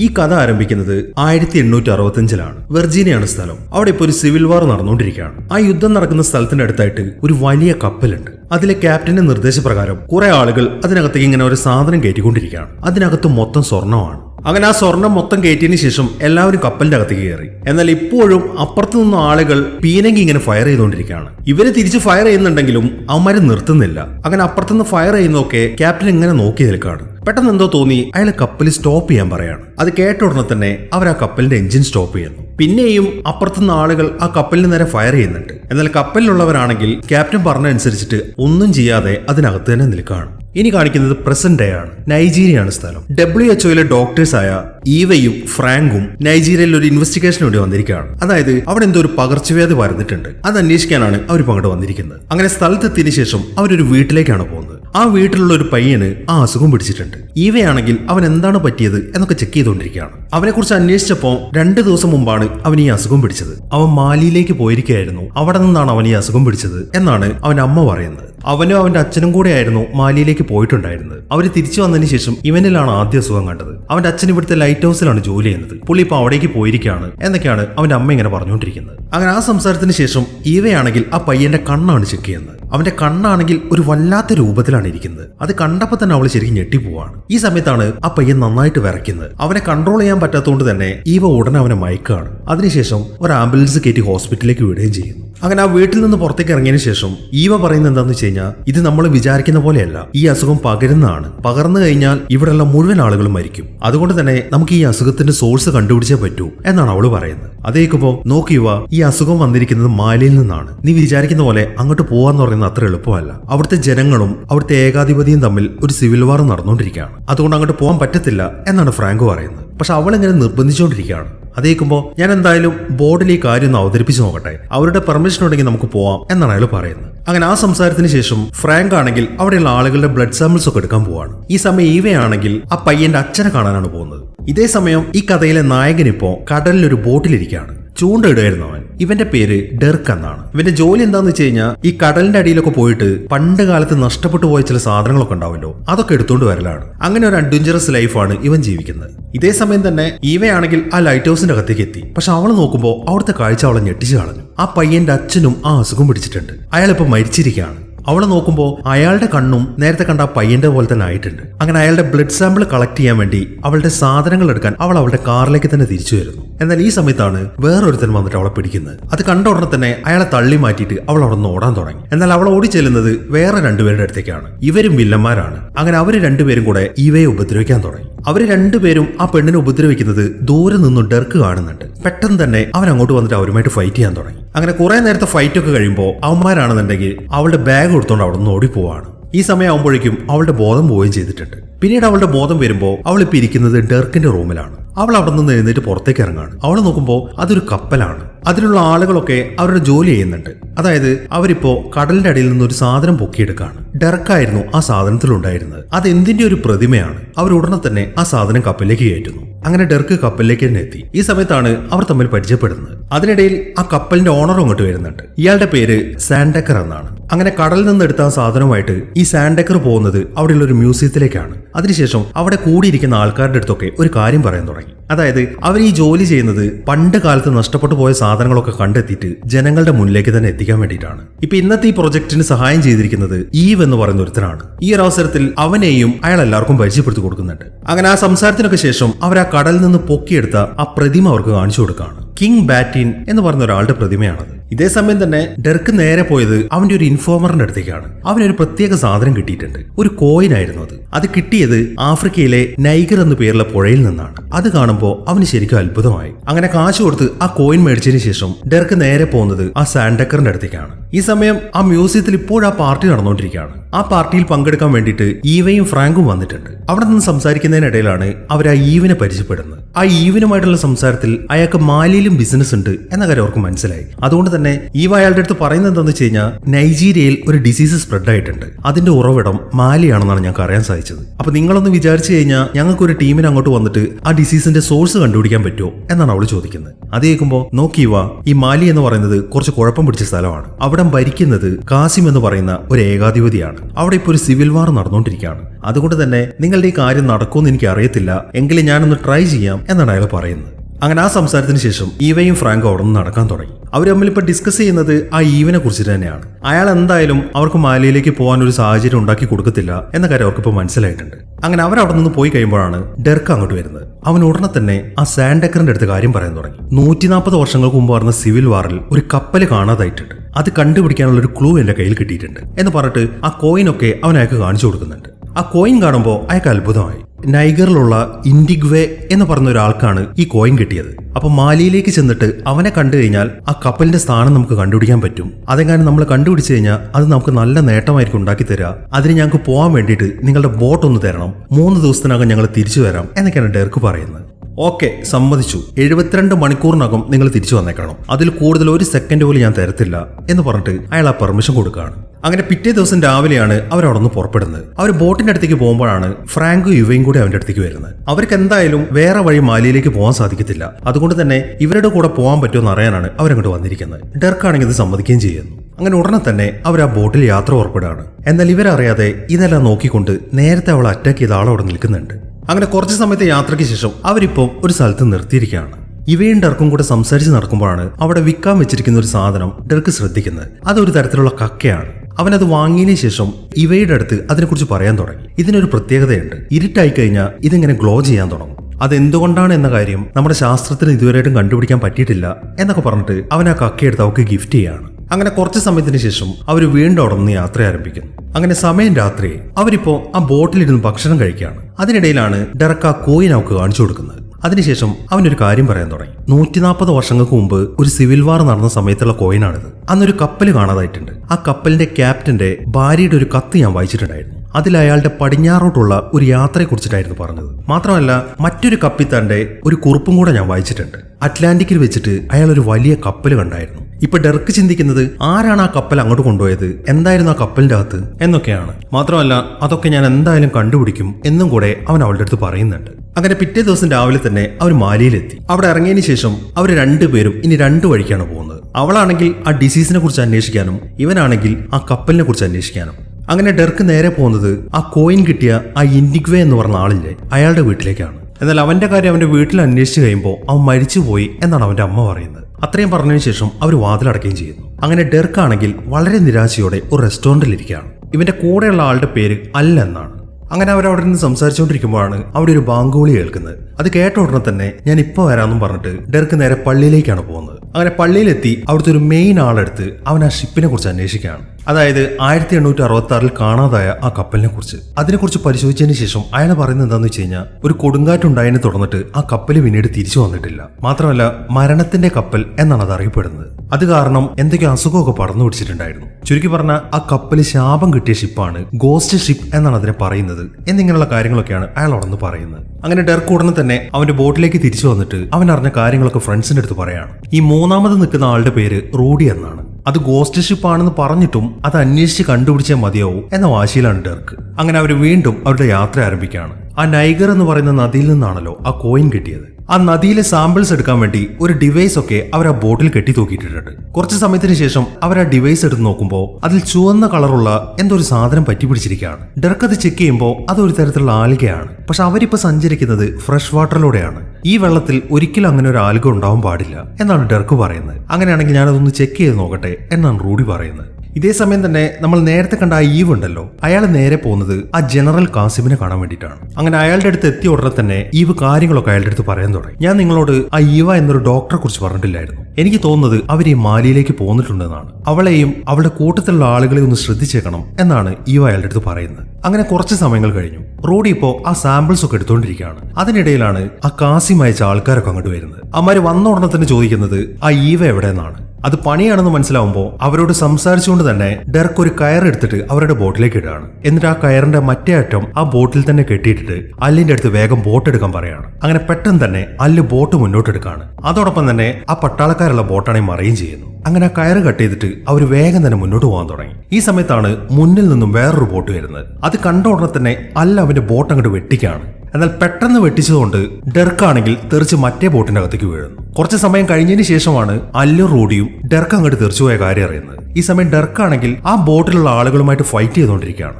ഈ കഥ ആരംഭിക്കുന്നത് ആയിരത്തി എണ്ണൂറ്റി അറുപത്തിയഞ്ചിലാണ് വെർജീനിയാണ് സ്ഥലം. അവിടെ ഇപ്പോൾ ഒരു സിവിൽ വാർ നടന്നുകൊണ്ടിരിക്കുകയാണ്. ആ യുദ്ധം നടക്കുന്ന സ്ഥലത്തിന്റെ അടുത്തായിട്ട് ഒരു വലിയ കപ്പലുണ്ട്. അതിലെ ക്യാപ്റ്റന്റെ നിർദ്ദേശപ്രകാരം കുറെ ആളുകൾ അതിനകത്തേക്ക് ഇങ്ങനെ ഒരു സാധനം കയറ്റിക്കൊണ്ടിരിക്കുകയാണ്. അതിനകത്ത് മൊത്തം സ്വർണമാണ് അങ്ങനെ ആ സ്വർണം മൊത്തം കയറ്റിയതിനു ശേഷം എല്ലാവരും കപ്പലിന്റെ അകത്തേക്ക് കയറി. എന്നാൽ ഇപ്പോഴും അപ്പുറത്തു നിന്ന് ആളുകൾ പീനങ്കി ഇങ്ങനെ ഫയർ ചെയ്തുകൊണ്ടിരിക്കുകയാണ്. ഇവർ തിരിച്ച് ഫയർ ചെയ്യുന്നുണ്ടെങ്കിലും അവന്മാര് നിർത്തുന്നില്ല. അങ്ങനെ അപ്പുറത്തുനിന്ന് ഫയർ ചെയ്യുന്നതൊക്കെ ക്യാപ്റ്റൻ ഇങ്ങനെ നോക്കി നിൽക്കുകയാണ് പെട്ടെന്ന് എന്തോ തോന്നി അയാൾ കപ്പൽ സ്റ്റോപ്പ് ചെയ്യാൻ പറയാണ്. അത് കേട്ട ഉടനെ തന്നെ അവർ ആ കപ്പലിന്റെ എഞ്ചിൻ സ്റ്റോപ്പ് ചെയ്യുന്നു. പിന്നെയും അപ്പുറത്തുനിന്ന് ആളുകൾ ആ കപ്പലിന് നേരെ ഫയർ ചെയ്യുന്നുണ്ട്. എന്നാൽ കപ്പലിലുള്ളവരാണെങ്കിൽ ക്യാപ്റ്റൻ പറഞ്ഞനുസരിച്ചിട്ട് ഒന്നും ചെയ്യാതെ അതിനകത്ത് തന്നെ നിൽക്കുകയാണ്. ഇനി കാണിക്കുന്നത് പ്രസന്റ് ഡേ ആണ്. നൈജീരിയ ആണ് സ്ഥലം ഡബ്ല്യു എച്ച്ഒയിലെ ഡോക്ടേഴ്സ് ആയ ഈവയും ഫ്രാങ്കും നൈജീരിയയിൽ ഒരു ഇൻവെസ്റ്റിഗേഷന് വേണ്ടി വന്നിരിക്കുകയാണ്. അതായത് അവിടെ എന്തോ ഒരു പകർച്ചവ്യാധി വരുന്നിട്ടുണ്ട് അത് അന്വേഷിക്കാനാണ് അവർ പങ്കെടു വന്നിരിക്കുന്നത്. അങ്ങനെ സ്ഥലത്തെത്തിയതിനു ശേഷം അവരൊരു വീട്ടിലേക്കാണ് പോകുന്നത്. ആ വീട്ടിലുള്ള ഒരു പയ്യന് ആ അസുഖം പിടിച്ചിട്ടുണ്ട്. ഈവയാണെങ്കിൽ അവൻ എന്താണ് പറ്റിയത് എന്നൊക്കെ ചെക്ക് ചെയ്തുകൊണ്ടിരിക്കുകയാണ്. അവനെ കുറിച്ച് അന്വേഷിച്ചപ്പോൾ രണ്ട് ദിവസം മുമ്പാണ് അവൻ ഈ അസുഖം പിടിച്ചത്. അവൻ മാലിയിലേക്ക് പോയിരിക്കുകയായിരുന്നു. അവിടെ നിന്നാണ് അവൻ ഈ അസുഖം പിടിച്ചത് എന്നാണ് അവൻ അമ്മ പറയുന്നത്. അവനും അവന്റെ അച്ഛനും കൂടെ ആയിരുന്നു മാലിയിലേക്ക് പോയിട്ടുണ്ടായിരുന്നത്. അവർ തിരിച്ചു വന്നതിന് ശേഷം ഇവനിലാണ് ആദ്യ അസുഖം കണ്ടത്. അവന്റെ അച്ഛൻ ഇവിടുത്തെ ലൈറ്റ് ഹൗസിലാണ് ജോലി ചെയ്യുന്നത്. പുള്ളി ഇപ്പൊ അവിടേക്ക് പോയിരിക്കുകയാണ്. എന്നൊക്കെയാണ് അവന്റെ അമ്മ ഇങ്ങനെ പറഞ്ഞുകൊണ്ടിരിക്കുന്നത്. അങ്ങനെ ആ സംസാരത്തിന് ശേഷം ഈവയാണെങ്കിൽ ആ പയ്യന്റെ കണ്ണാണ് ചെക്ക് ചെയ്യുന്നത്. അവന്റെ കണ്ണാണെങ്കിൽ ഒരു വല്ലാത്ത രൂപത്തിലാണ് ഇരിക്കുന്നത്. അത് കണ്ടപ്പോൾ തന്നെ അവൾ ശരിക്കും ഞെട്ടിപ്പോവാണ്. ഈ സമയത്താണ് ആ പയ്യൻ നന്നായിട്ട് വിറയ്ക്കുന്നത്. അവനെ കൺട്രോൾ ചെയ്യാൻ പറ്റാത്തതുകൊണ്ട് തന്നെ ഈവ ഉടനെ അവനെ മയക്കാണ്. അതിനുശേഷം ഒരു ആംബുലൻസ് കയറ്റി ഹോസ്പിറ്റലിലേക്ക് വിടുകയും ചെയ്യുന്നു. അങ്ങനെ ആ വീട്ടിൽ നിന്ന് പുറത്തേക്ക് ഇറങ്ങിയതിന് ശേഷം ഈവ പറയുന്നത് എന്താണെന്ന് വെച്ച് കഴിഞ്ഞാൽ ഇത് നമ്മൾ വിചാരിക്കുന്ന പോലെയല്ല. ഈ അസുഖം പകരുന്നതാണ്. പകർന്നു കഴിഞ്ഞാൽ ഇവിടെയുള്ള മുഴുവൻ ആളുകളും മരിക്കും. അതുകൊണ്ട് തന്നെ നമുക്ക് ഈ അസുഖത്തിന്റെ സോഴ്സ് കണ്ടുപിടിച്ചേ പറ്റൂ എന്നാണ് അവൾ പറയുന്നത്. അതേക്കുമ്പോ നോക്കിയുവ ഈ അസുഖം വന്നിരിക്കുന്നത് മാലിയിൽ നിന്നാണ്. നീ വിചാരിക്കുന്ന പോലെ അങ്ങോട്ട് പോവാന്ന് പറയുന്നത് അത്ര എളുപ്പമല്ല. അവിടുത്തെ ജനങ്ങളും അവിടുത്തെ ഏകാധിപതിയും തമ്മിൽ ഒരു സിവിൽ വാർ നടന്നുകൊണ്ടിരിക്കുകയാണ്. അതുകൊണ്ട് അങ്ങോട്ട് പോകാൻ പറ്റത്തില്ല എന്നാണ് ഫ്രാങ്കോ പറയുന്നത്. പക്ഷെ അവൾ ഇങ്ങനെ നിർബന്ധിച്ചുകൊണ്ടിരിക്കുകയാണ്. അതേക്കുമ്പോൾ ഞാൻ എന്തായാലും ബോർഡിൽ ഈ കാര്യം ഒന്ന് അവതരിപ്പിച്ചു നോക്കട്ടെ. അവരുടെ പെർമിഷൻ ഉണ്ടെങ്കിൽ നമുക്ക് പോവാം എന്നാണ് അയാൾ പറയുന്നത്. അങ്ങനെ ആ സംസാരത്തിന് ശേഷം ഫ്രാങ്ക് ആണെങ്കിൽ അവിടെയുള്ള ആളുകളുടെ ബ്ലഡ് സാമ്പിൾസ് ഒക്കെ എടുക്കാൻ പോവാണ്. ഈ സമയം ഈവയാണെങ്കിൽ ആ പയ്യന്റെ അച്ഛനെ കാണാനാണ് പോകുന്നത്. ഇതേ സമയം ഈ കഥയിലെ നായകൻ ഇപ്പോ കടലിൽ ഒരു ബോട്ടിലിരിക്കുകയാണ്. ചൂണ്ടയിടുമായിരുന്നു അവൻ. ഇവന്റെ പേര് ഡെർക്ക് എന്നാണ്. ഇവന്റെ ജോലി എന്താന്ന് വെച്ച് കഴിഞ്ഞാൽ ഈ കടലിന്റെ അടിയിലൊക്കെ പോയിട്ട് പണ്ട് കാലത്ത് നഷ്ടപ്പെട്ടു പോയ ചില സാധനങ്ങളൊക്കെ ഉണ്ടാവല്ലോ അതൊക്കെ എടുത്തുകൊണ്ട് വരലാണ്. അങ്ങനെ ഒരു അഡ്വഞ്ചറസ് ലൈഫാണ് ഇവൻ ജീവിക്കുന്നത്. ഇതേ സമയം തന്നെ ഇവയാണെങ്കിൽ ആ ലൈറ്റ് ഹൗസിന്റെ അകത്തേക്ക് എത്തി. പക്ഷെ അവൾ നോക്കുമ്പോൾ അവിടുത്തെ കാഴ്ച അവളെ ഞെട്ടിച്ചു കളഞ്ഞു. ആ പയ്യന്റെ അച്ഛനും ആ അസുഖം പിടിച്ചിട്ടുണ്ട്. അയാളിപ്പോ മരിച്ചിരിക്കുകയാണ്. അവളെ നോക്കുമ്പോൾ അയാളുടെ കണ്ണും നേരത്തെ കണ്ട പയ്യന്റെ പോലെ തന്നെ ആയിട്ടുണ്ട്. അങ്ങനെ അയാളുടെ ബ്ലഡ് സാമ്പിൾ കളക്ട് ചെയ്യാൻ വേണ്ടി അവളുടെ സാധനങ്ങൾ എടുക്കാൻ അവൾ അവളുടെ കാറിലേക്ക് തന്നെ തിരിച്ചു വരുന്നു. എന്നാൽ ഈ സമയത്താണ് വേറൊരുത്തൻ വന്നിട്ട് അവളെ പിടിക്കുന്നത്. അത് കണ്ട ഉടനെ തന്നെ അയാളെ തള്ളി മാറ്റിയിട്ട് അവൾ അവിടെ നിന്ന് ഓടാൻ തുടങ്ങി. എന്നാൽ അവൾ ഓടി ചെല്ലുന്നത് വേറെ രണ്ടുപേരുടെ അടുത്തേക്കാണ്. ഇവരും വില്ലന്മാരാണ്. അങ്ങനെ അവർ രണ്ടുപേരും കൂടെ ഇവയെ ഉപദ്രവിക്കാൻ തുടങ്ങി. അവർ രണ്ടുപേരും ആ പെണ്ണിനെ ഉപദ്രവിക്കുന്നത് ദൂരെ നിന്നും ഡെർക്ക് കാണുന്നുണ്ട്. പെട്ടെന്ന് തന്നെ അവൻ അങ്ങോട്ട് വന്നിട്ട് അവരുമായിട്ട് ഫൈറ്റ് ചെയ്യാൻ തുടങ്ങി. അങ്ങനെ കുറെ നേരത്തെ ഫൈറ്റ് ഒക്കെ കഴിയുമ്പോൾ അവന്മാരാണെന്നുണ്ടെങ്കിൽ അവളുടെ ബാഗ് കൊടുത്തോണ്ട് അവിടെ നിന്ന് ഓടിപ്പോവാണ്. ഈ സമയമാകുമ്പോഴേക്കും അവളുടെ ബോധം പോവുകയും ചെയ്തിട്ടുണ്ട്. പിന്നീട് അവളുടെ ബോധം വരുമ്പോൾ അവൾ ഇപ്പൊ ഇരിക്കുന്നത് ഡെർക്കിന്റെ റൂമിലാണ്. അവൾ അവിടെ നിന്ന് എഴുന്നേറ്റ് പുറത്തേക്ക് ഇറങ്ങാണ്. അവൾ നോക്കുമ്പോൾ അതൊരു കപ്പലാണ്. അതിലുള്ള ആളുകളൊക്കെ അവരുടെ ജോലി ചെയ്യുന്നുണ്ട്. അതായത് അവരിപ്പോ കടലിന്റെ അടിയിൽ നിന്ന് ഒരു സാധനം പൊക്കിയെടുക്കാണ്. ഡെർക്കായിരുന്നു ആ സാധനത്തിൽ ഉണ്ടായിരുന്നത് അത് എന്തിന്റെ ഒരു പ്രതിമയാണ്. അവർ ഉടനെ തന്നെ ആ സാധനം കപ്പലിലേക്ക് കയറ്റുന്നു. അങ്ങനെ ഡെർക്ക് കപ്പലിലേക്ക് തന്നെ എത്തി. ഈ സമയത്താണ് അവർ തമ്മിൽ പരിചയപ്പെടുന്നത്. അതിനിടയിൽ ആ കപ്പലിന്റെ ഓണർ അങ്ങോട്ട് വരുന്നുണ്ട്. ഇയാളുടെ പേര് സാൻഡക്കർ എന്നാണ്. അങ്ങനെ കടലിൽ നിന്ന് എടുത്ത ആ സാധനവുമായിട്ട് ഈ സാൻഡക്കർ പോകുന്നത് അവിടെയുള്ള ഒരു മ്യൂസിയത്തിലേക്കാണ്. അതിനുശേഷം അവിടെ കൂടിയിരിക്കുന്ന ആൾക്കാരുടെ അടുത്തൊക്കെ ഒരു കാര്യം പറയാൻ തുടങ്ങി. അതായത് അവർ ഈ ജോലി ചെയ്യുന്നത് പണ്ട് കാലത്ത് നഷ്ടപ്പെട്ടു പോയ സാധനങ്ങളൊക്കെ കണ്ടെത്തിയിട്ട് ജനങ്ങളുടെ മുന്നിലേക്ക് തന്നെ എത്തിക്കാൻ വേണ്ടിയിട്ടാണ്. ഇപ്പൊ ഇന്നത്തെ ഈ പ്രൊജക്ടിന് സഹായം ചെയ്തിരിക്കുന്നത് ഈവ് എന്ന് പറയുന്ന ഒരുത്തനാണ്. ഈ ഒരു അവസരത്തിൽ അവനെയും അയാൾ എല്ലാവർക്കും പരിചയപ്പെടുത്തി കൊടുക്കുന്നുണ്ട്. അങ്ങനെ ആ സംസാരത്തിനൊക്കെ ശേഷം അവർ ആ കടലിൽ നിന്ന് പൊക്കിയെടുത്ത ആ പ്രതിമ അവർക്ക് കാണിച്ചു കൊടുക്കുകയാണ്. കിങ് ബാറ്റിൻ എന്ന് പറഞ്ഞ ഒരാളുടെ പ്രതിമയാണത്. ഇതേ സമയം തന്നെ ഡെർക്ക് നേരെ പോയത് അവന്റെ ഒരു ഇൻഫോമറിന്റെ അടുത്തേക്കാണ്. അവനൊരു പ്രത്യേക സാധനം കിട്ടിയിട്ടുണ്ട്. ഒരു കോയിൻ ആയിരുന്നു അത്. അത് കിട്ടിയത് ആഫ്രിക്കയിലെ നൈഗർ എന്ന പേരുള്ള പുഴയിൽ നിന്നാണ്. അത് കാണുമ്പോൾ അവന് ശരിക്കും അത്ഭുതമായി. അങ്ങനെ കാശ് കൊടുത്ത് ആ കോയിൻ മേടിച്ചതിന് ശേഷം ഡെർക്ക് നേരെ പോകുന്നത് ആ സാൻഡക്കറിന്റെ അടുത്തേക്കാണ്. ഈ സമയം ആ മ്യൂസിയത്തിൽ ഇപ്പോൾ ആ പാർട്ടി നടന്നുകൊണ്ടിരിക്കുകയാണ്. ആ പാർട്ടിയിൽ പങ്കെടുക്കാൻ വേണ്ടിയിട്ട് ഈവയും ഫ്രാങ്കും വന്നിട്ടുണ്ട്. അവിടെ നിന്ന് സംസാരിക്കുന്നതിനിടയിലാണ് അവർ ആ ഈവിനെ പരിചയപ്പെടുന്നത്. ആ ഈവിനുമായിട്ടുള്ള സംസാരത്തിൽ അയാൾക്ക് മാലിയിലും ബിസിനസ് ഉണ്ട് എന്ന കാര്യം അവർക്ക് മനസ്സിലായി. അതുകൊണ്ട് തന്നെ ഈ അയാളുടെ അടുത്ത് പറയുന്നത് എന്താണെന്ന് വെച്ച് കഴിഞ്ഞാൽ നൈജീരിയയിൽ ഒരു ഡിസീസ് സ്പ്രെഡ് ആയിട്ടുണ്ട്. അതിന്റെ ഉറവിടം മാലിയാണെന്നാണ് ഞങ്ങൾക്ക് അറിയാൻ സാധിച്ചത്. അപ്പൊ നിങ്ങളൊന്ന് വിചാരിച്ചു കഴിഞ്ഞാൽ ഞങ്ങൾക്ക് ഒരു ടീമിന് അങ്ങോട്ട് വന്നിട്ട് ആ ഡിസീസിന്റെ സോഴ്സ് കണ്ടുപിടിക്കാൻ പറ്റുമോ എന്നാണ് അവൾ ചോദിക്കുന്നത്. അത് കേൾക്കുമ്പോൾ നോക്കിയവ ഈ മാലി എന്ന് പറയുന്നത് കുറച്ച് കുഴപ്പം പിടിച്ച സ്ഥലമാണ്. അവിടെ ഭരിക്കുന്നത് കാസിം എന്ന് പറയുന്ന ഒരു ഏകാധിപതിയാണ്. അവിടെ ഇപ്പോൾ ഒരു സിവിൽ വാർ നടന്നുകൊണ്ടിരിക്കുകയാണ്. അതുകൊണ്ട് തന്നെ നിങ്ങളുടെ ഈ കാര്യം നടക്കുമെന്ന് എനിക്ക് അറിയത്തില്ല. എങ്കിലും ഞാനൊന്ന് ട്രൈ ചെയ്യാം എന്നാണ് അയാൾ പറയുന്നത്. അങ്ങനെ ആ സംസാരത്തിന് ശേഷം ഈവയും ഫ്രാങ്കോ അവിടെ നിന്ന് നടക്കാൻ തുടങ്ങി. അവർ തമ്മിൽ ഇപ്പൊ ഡിസ്കസ് ചെയ്യുന്നത് ആ ഈവനെ കുറിച്ചിട്ട് തന്നെയാണ്. അയാൾ എന്തായാലും അവർക്ക് മാലയിലേക്ക് പോകാൻ ഒരു സാഹചര്യം ഉണ്ടാക്കി കൊടുക്കത്തില്ല എന്ന കാര്യം അവർക്കിപ്പോൾ മനസ്സിലായിട്ടുണ്ട്. അങ്ങനെ അവർ അവിടെ നിന്ന് പോയി കഴിയുമ്പോഴാണ് ഡെർക്ക് അങ്ങോട്ട് വരുന്നത്. അവൻ ഉടനെ തന്നെ ആ സാൻഡക്കറിന്റെ അടുത്ത് കാര്യം പറയാൻ തുടങ്ങി. നൂറ്റി നാൽപ്പത് വർഷങ്ങൾക്ക് മുമ്പ് നടന്ന സിവിൽ വാറിൽ ഒരു കപ്പൽ കാണാതായിട്ടുണ്ട്. അത് കണ്ടുപിടിക്കാനുള്ള ഒരു ക്ലൂ എന്റെ കയ്യിൽ കിട്ടിയിട്ടുണ്ട് എന്ന് പറഞ്ഞിട്ട് ആ കോയിനൊക്കെ അവൻ അയാൾക്ക് കാണിച്ചു കൊടുക്കുന്നുണ്ട്. ആ കോയിൻ കാണുമ്പോൾ അയാൾക്ക് അത്ഭുതമായി. നൈഗറിലുള്ള ഇൻഡിഗ്വേ എന്ന് പറഞ്ഞ ഒരാൾക്കാണ് ഈ കോയിൻ കിട്ടിയത്. അപ്പൊ മാലിയിലേക്ക് ചെന്നിട്ട് അവനെ കണ്ടു കഴിഞ്ഞാൽ ആ കപ്പലിന്റെ സ്ഥാനം നമുക്ക് കണ്ടുപിടിക്കാൻ പറ്റും. അതെങ്ങാനും നമ്മൾ കണ്ടുപിടിച്ചു കഴിഞ്ഞാൽ അത് നമുക്ക് നല്ല നേട്ടമായിരിക്കും ഉണ്ടാക്കി തരിക അതിന് ഞങ്ങൾക്ക് പോകാൻ വേണ്ടിയിട്ട് നിങ്ങളുടെ ബോട്ട് ഒന്ന് തരണം. മൂന്ന് ദിവസത്തിനകം ഞങ്ങൾ തിരിച്ചു വരാം എന്നൊക്കെയാണ് ഡെർക്ക് പറയുന്നത്. ഓക്കെ സമ്മതിച്ചു. എഴുപത്തിരണ്ട് മണിക്കൂറിനകം നിങ്ങൾ തിരിച്ചു വന്നേക്കണം. അതിൽ കൂടുതൽ ഒരു സെക്കൻഡ് പോലും ഞാൻ തരത്തില്ല എന്ന് പറഞ്ഞിട്ട് അയാൾ ആ പെർമിഷൻ കൊടുക്കുകയാണ്. അങ്ങനെ പിറ്റേ ദിവസം രാവിലെയാണ് അവരവിടെ നിന്ന് പുറപ്പെടുന്നത്. അവർ ബോട്ടിന്റെ അടുത്തേക്ക് പോകുമ്പോഴാണ് ഫ്രാങ്ക് യുവയും കൂടി അവന്റെ അടുത്തേക്ക് വരുന്നത്. അവർക്ക് എന്തായാലും വേറെ വഴി മാലിയിലേക്ക് പോകാൻ സാധിക്കത്തില്ല. അതുകൊണ്ട് തന്നെ ഇവരുടെ കൂടെ പോകാൻ പറ്റുമെന്ന് അറിയാനാണ് അവരങ്ങോട്ട് വന്നിരിക്കുന്നത്. ഡെർക്കാണെങ്കിൽ ഇത് സമ്മതിക്കുകയും ചെയ്യുന്നു. അങ്ങനെ ഉടനെ തന്നെ അവർ ആ ബോട്ടിൽ യാത്ര പുറപ്പെടുകയാണ്. എന്നാൽ ഇവരറിയാതെ ഇതെല്ലാം നോക്കിക്കൊണ്ട് നേരത്തെ അവൾ അറ്റാക്ക് ചെയ്ത ആളവിടെ നിൽക്കുന്നുണ്ട്. അങ്ങനെ കുറച്ച് സമയത്തെ യാത്രയ്ക്ക് ശേഷം അവരിപ്പോ ഒരു സ്ഥലത്ത് നിർത്തിയിരിക്കുകയാണ്. ഇവയും ഡർക്കും കൂടെ സംസാരിച്ച് നടക്കുമ്പോഴാണ് അവിടെ വിൽക്കാൻ വെച്ചിരിക്കുന്ന ഒരു സാധനം ഡർക്ക് ശ്രദ്ധിക്കുന്നത്. അതൊരു തരത്തിലുള്ള കക്കയാണ്. അവനത് വാങ്ങിയതിനു ശേഷം ഇവയുടെ അടുത്ത് അതിനെക്കുറിച്ച് പറയാൻ തുടങ്ങി. ഇതിനൊരു പ്രത്യേകതയുണ്ട്. ഇരുട്ടായി കഴിഞ്ഞാൽ ഇതിങ്ങനെ ഗ്ലോ ചെയ്യാൻ തുടങ്ങും. അതെന്തുകൊണ്ടാണ് എന്ന കാര്യം നമ്മുടെ ശാസ്ത്രത്തിന് ഇതുവരെയായിട്ടും കണ്ടുപിടിക്കാൻ പറ്റിയിട്ടില്ല എന്നൊക്കെ പറഞ്ഞിട്ട് അവൻ ആ കക്കയെടുത്ത് അവൾക്ക് ഗിഫ്റ്റ് ചെയ്യാണ്. അങ്ങനെ കുറച്ച് സമയത്തിന് ശേഷം അവർ വീണ്ടും അവിടെ നിന്ന് യാത്ര ആരംഭിക്കുന്നു. അങ്ങനെ സമയം രാത്രി അവരിപ്പോ ആ ബോട്ടിലിരുന്ന് ഭക്ഷണം കഴിക്കുകയാണ്. അതിനിടയിലാണ് ഡെറക്ക കോയിൻ അവക്ക് കാണിച്ചു കൊടുക്കുന്നത്. അതിനുശേഷം അവനൊരു കാര്യം പറയാൻ തുടങ്ങി. നൂറ്റി നാൽപ്പത് വർഷങ്ങൾക്ക് മുമ്പ് ഒരു സിവിൽ വാർ നടന്ന സമയത്തുള്ള കോയിനാണിത്. അന്നൊരു കപ്പൽ കാണാതായിട്ടുണ്ട്. ആ കപ്പലിന്റെ ക്യാപ്റ്റന്റെ ഭാര്യയുടെ ഒരു കത്ത് ഞാൻ വായിച്ചിട്ടുണ്ടായിരുന്നു. അതിൽ അയാളുടെ പടിഞ്ഞാറോട്ടുള്ള ഒരു യാത്രയെക്കുറിച്ചിട്ടായിരുന്നു പറഞ്ഞത്. മാത്രമല്ല മറ്റൊരു കപ്പിത്താന്റെ ഒരു കുറിപ്പും കൂടെ ഞാൻ വായിച്ചിട്ടുണ്ട്. അറ്റ്ലാന്റിക്കിൽ വെച്ചിട്ട് അയാൾ ഒരു വലിയ കപ്പൽ കണ്ടായിരുന്നു. ഇപ്പൊ ഡെർക്ക് ചിന്തിക്കുന്നത് ആരാണ് ആ കപ്പൽ അങ്ങോട്ട് കൊണ്ടുപോയത്? എന്തായിരുന്നു ആ കപ്പലിന്റെ അകത്ത്? എന്നൊക്കെയാണ്. മാത്രമല്ല അതൊക്കെ ഞാൻ എന്തായാലും കണ്ടുപിടിക്കും എന്നും കൂടെ അവൻ അവളുടെ അടുത്ത് പറയുന്നുണ്ട്. അങ്ങനെ പിറ്റേ ദിവസം രാവിലെ തന്നെ അവർ മാലിയിലെത്തി. അവിടെ ഇറങ്ങിയതിന് ശേഷം അവർ രണ്ടുപേരും ഇനി രണ്ടു വഴിക്കാണ് പോകുന്നത്. അവളാണെങ്കിൽ ആ ഡിസീസിനെ കുറിച്ച് അന്വേഷിക്കാനും ഇവനാണെങ്കിൽ ആ കപ്പലിനെ കുറിച്ച് അന്വേഷിക്കാനും. അങ്ങനെ ഡെർക്ക് നേരെ പോകുന്നത് ആ കോയിൻ കിട്ടിയ ആ ഇൻഡിഗ്വേ എന്ന് പറഞ്ഞ ആളില്ലേ അയാളുടെ വീട്ടിലേക്കാണ്. എന്നാൽ അവന്റെ കാര്യം അവന്റെ വീട്ടിൽ അന്വേഷിച്ചു കഴിയുമ്പോൾ അവൻ മരിച്ചുപോയി എന്നാണ് അവന്റെ അമ്മ പറയുന്നത്. അത്രയും പറഞ്ഞതിന് ശേഷം അവർ വാതിലടക്കുകയും ചെയ്യുന്നു. അങ്ങനെ ഡെർക്ക് ആണെങ്കിൽ വളരെ നിരാശയോടെ ഒരു റെസ്റ്റോറന്റിൽ ഇരിക്കുകയാണ് ഇവന്റെ കൂടെയുള്ള ആളുടെ പേര് അല്ല എന്നാണ്. അങ്ങനെ അവർ അവിടെ നിന്ന് സംസാരിച്ചുകൊണ്ടിരിക്കുമ്പോഴാണ് അവിടെ ഒരു ബാങ്കോളി കേൾക്കുന്നത്. അത് കേട്ട ഉടനെ തന്നെ ഞാൻ ഇപ്പോൾ വരാമെന്നും പറഞ്ഞിട്ട് ഡെർക്ക് നേരെ പള്ളിയിലേക്കാണ് പോകുന്നത്. അങ്ങനെ പള്ളിയിലെത്തി അവിടുത്തെ ഒരു മെയിൻ ആളെടുത്ത് അവൻ ആ ഷിപ്പിനെ കുറിച്ച് അന്വേഷിക്കുകയാണ്. അതായത് ആയിരത്തി എണ്ണൂറ്റി അറുപത്തി ആറിൽ കാണാതായ ആ കപ്പലിനെ കുറിച്ച് അതിനെക്കുറിച്ച് പരിശോധിച്ചതിന് ശേഷം അയാൾ പറയുന്നത് എന്താന്ന് വെച്ച് കഴിഞ്ഞാൽ ഒരു കൊടുങ്കാറ്റുണ്ടായതിനെ തുടർന്നിട്ട് ആ കപ്പൽ പിന്നീട് തിരിച്ചു വന്നിട്ടില്ല. മാത്രമല്ല മരണത്തിന്റെ കപ്പൽ എന്നാണ് അത് അറിയപ്പെടുന്നത്. അത് കാരണം എന്തൊക്കെ അസുഖമൊക്കെ പടർന്നു പിടിച്ചിട്ടുണ്ടായിരുന്നു. ചുരുക്കി പറഞ്ഞ ആ കപ്പൽ ശാപം കിട്ടിയ ഷിപ്പാണ് ഗോസ്റ്റ് ഷിപ്പ് എന്നാണ് അതിനെ പറയുന്നത് എന്നിങ്ങനെയുള്ള കാര്യങ്ങളൊക്കെയാണ് അയാൾ ഉടന്ന് പറയുന്നത്. അങ്ങനെ ഡെർക്ക് ഉടനെ തന്നെ അവന്റെ ബോട്ടിലേക്ക് തിരിച്ചു വന്നിട്ട് അവൻ അറിഞ്ഞ കാര്യങ്ങളൊക്കെ ഫ്രണ്ട്സിന്റെ അടുത്ത് പറയാണ്. ഈ മൂന്നാമത് നിൽക്കുന്ന ആളുടെ പേര് റൂഡി എന്നാണ്. അത് ഗോസ്റ്റ് ഷിപ്പ് ആണെന്ന് പറഞ്ഞിട്ടും അത് അന്വേഷിച്ച് കണ്ടുപിടിച്ചേ മതിയാവും എന്ന വാശിയിലാണ് ഡെർക്ക്. അങ്ങനെ അവർ വീണ്ടും അവരുടെ യാത്ര ആരംഭിക്കുകയാണ്. ആ നൈഗർ എന്ന് പറയുന്ന നദിയിൽ നിന്നാണല്ലോ ആ കോയിൻ കിട്ടിയത്. ആ നദിയിലെ സാമ്പിൾസ് എടുക്കാൻ വേണ്ടി ഒരു ഡിവൈസ് ഒക്കെ അവർ ആ ബോട്ടിൽ കെട്ടി തൂക്കിയിട്ടിട്ടുണ്ട്. കുറച്ച് സമയത്തിന് ശേഷം അവർ ആ ഡിവൈസ് എടുത്ത് നോക്കുമ്പോൾ അതിൽ ചുവന്ന കളറുള്ള എന്തോ ഒരു സാധനം പറ്റി പിടിച്ചിരിക്കുകയാണ്. ഡെർക്ക് അത് ചെക്ക് ചെയ്യുമ്പോൾ അത് ഒരു തരത്തിലുള്ള ആൽഗയാണ്. പക്ഷെ അവരിപ്പോൾ സഞ്ചരിക്കുന്നത് ഫ്രഷ് വാട്ടറിലൂടെയാണ് ഈ വെള്ളത്തിൽ ഒരിക്കലും അങ്ങനെ ഒരു ആൽഗ ഉണ്ടാവാൻ പാടില്ല എന്നാണ് ഡെർക്ക് പറയുന്നത്. അങ്ങനെയാണെങ്കിൽ ഞാനതൊന്ന് ചെക്ക് ചെയ്ത് നോക്കട്ടെ എന്നാണ് റൂഡി പറയുന്നത്. ഇതേ സമയം തന്നെ നമ്മൾ നേരത്തെ കണ്ട ആ ഈവ് ഉണ്ടല്ലോ. അയാൾ നേരെ പോകുന്നത് ആ ജനറൽ കാസിമിനെ കാണാൻ വേണ്ടിയിട്ടാണ്. അങ്ങനെ അയാളുടെ അടുത്ത് എത്തിയ ഉടനെ തന്നെ ഈവ് കാര്യങ്ങളൊക്കെ അയാളുടെ അടുത്ത് പറയാൻ തുടങ്ങി. ഞാൻ നിങ്ങളോട് ആ ഈവ എന്നൊരു ഡോക്ടറെ കുറിച്ച് പറഞ്ഞിട്ടില്ലായിരുന്നു. എനിക്ക് തോന്നുന്നത് അവർ ഈ മാലിയിലേക്ക് പോന്നിട്ടുണ്ടെന്നാണ്. അവളെയും അവളുടെ കൂട്ടത്തിലുള്ള ആളുകളെ ഒന്ന് ശ്രദ്ധിച്ചേക്കണം എന്നാണ് ഈവ അയാളുടെ അടുത്ത് പറയുന്നത്. അങ്ങനെ കുറച്ച് സമയങ്ങൾ കഴിഞ്ഞു. റോഡി ഇപ്പോ ആ സാമ്പിൾസ് ഒക്കെ എടുത്തുകൊണ്ടിരിക്കുകയാണ് അതിനിടയിലാണ് ആ കാസിം അയച്ച ആൾക്കാരൊക്കെ അങ്ങോട്ട് വരുന്നത്. അമ്മാര് വന്ന ഉടനെ തന്നെ ചോദിക്കുന്നത് ആ ഈവ എവിടെയെന്നാണ്. അത് പണിയാണെന്ന് മനസ്സിലാവുമ്പോൾ അവരോട് സംസാരിച്ചുകൊണ്ട് തന്നെ ഡെർക്ക് ഒരു കയറെടുത്തിട്ട് അവരുടെ ബോട്ടിലേക്ക് ഇടുകയാണ്. എന്നിട്ട് ആ കയറിന്റെ മറ്റേ അറ്റം ആ ബോട്ടിൽ തന്നെ കെട്ടിയിട്ടിട്ട് അല്ലിന്റെ അടുത്ത് വേഗം ബോട്ട് എടുക്കാൻ പറയാണ്. അങ്ങനെ പെട്ടെന്ന് തന്നെ അല്ല് ബോട്ട് മുന്നോട്ടെടുക്കാണ്. അതോടൊപ്പം തന്നെ ആ പട്ടാളക്കാരുള്ള ബോട്ടാണെങ്കിൽ മറിയും ചെയ്യുന്നു. അങ്ങനെ ആ കയറ് കട്ട് ചെയ്തിട്ട് അവർ വേഗം തന്നെ മുന്നോട്ട് പോകാൻ തുടങ്ങി. ഈ സമയത്താണ് മുന്നിൽ നിന്നും വേറൊരു ബോട്ട് വരുന്നത്. അത് കണ്ട ഉടനെ തന്നെ അല്ല അവന്റെ ബോട്ട് അങ്ങോട്ട് വെട്ടിക്കാണ്. എന്നാൽ പെട്ടെന്ന് വെട്ടിച്ചതുകൊണ്ട് ഡെർക്കാണെങ്കിൽ തെറിച്ച് മറ്റേ ബോട്ടിനകത്തേക്ക് വീഴുന്നു. കുറച്ച് സമയം കഴിഞ്ഞതിന് ശേഷമാണ് അല്ലു റോഡിയും ഡെർക്ക് അങ്ങോട്ട് തെറിച്ചുപോയ കാര്യം അറിയുന്നത്. ഈ സമയം ഡെർക്കാണെങ്കിൽ ആ ബോട്ടിലുള്ള ആളുകളുമായിട്ട് ഫൈറ്റ് ചെയ്തുകൊണ്ടിരിക്കുകയാണ്.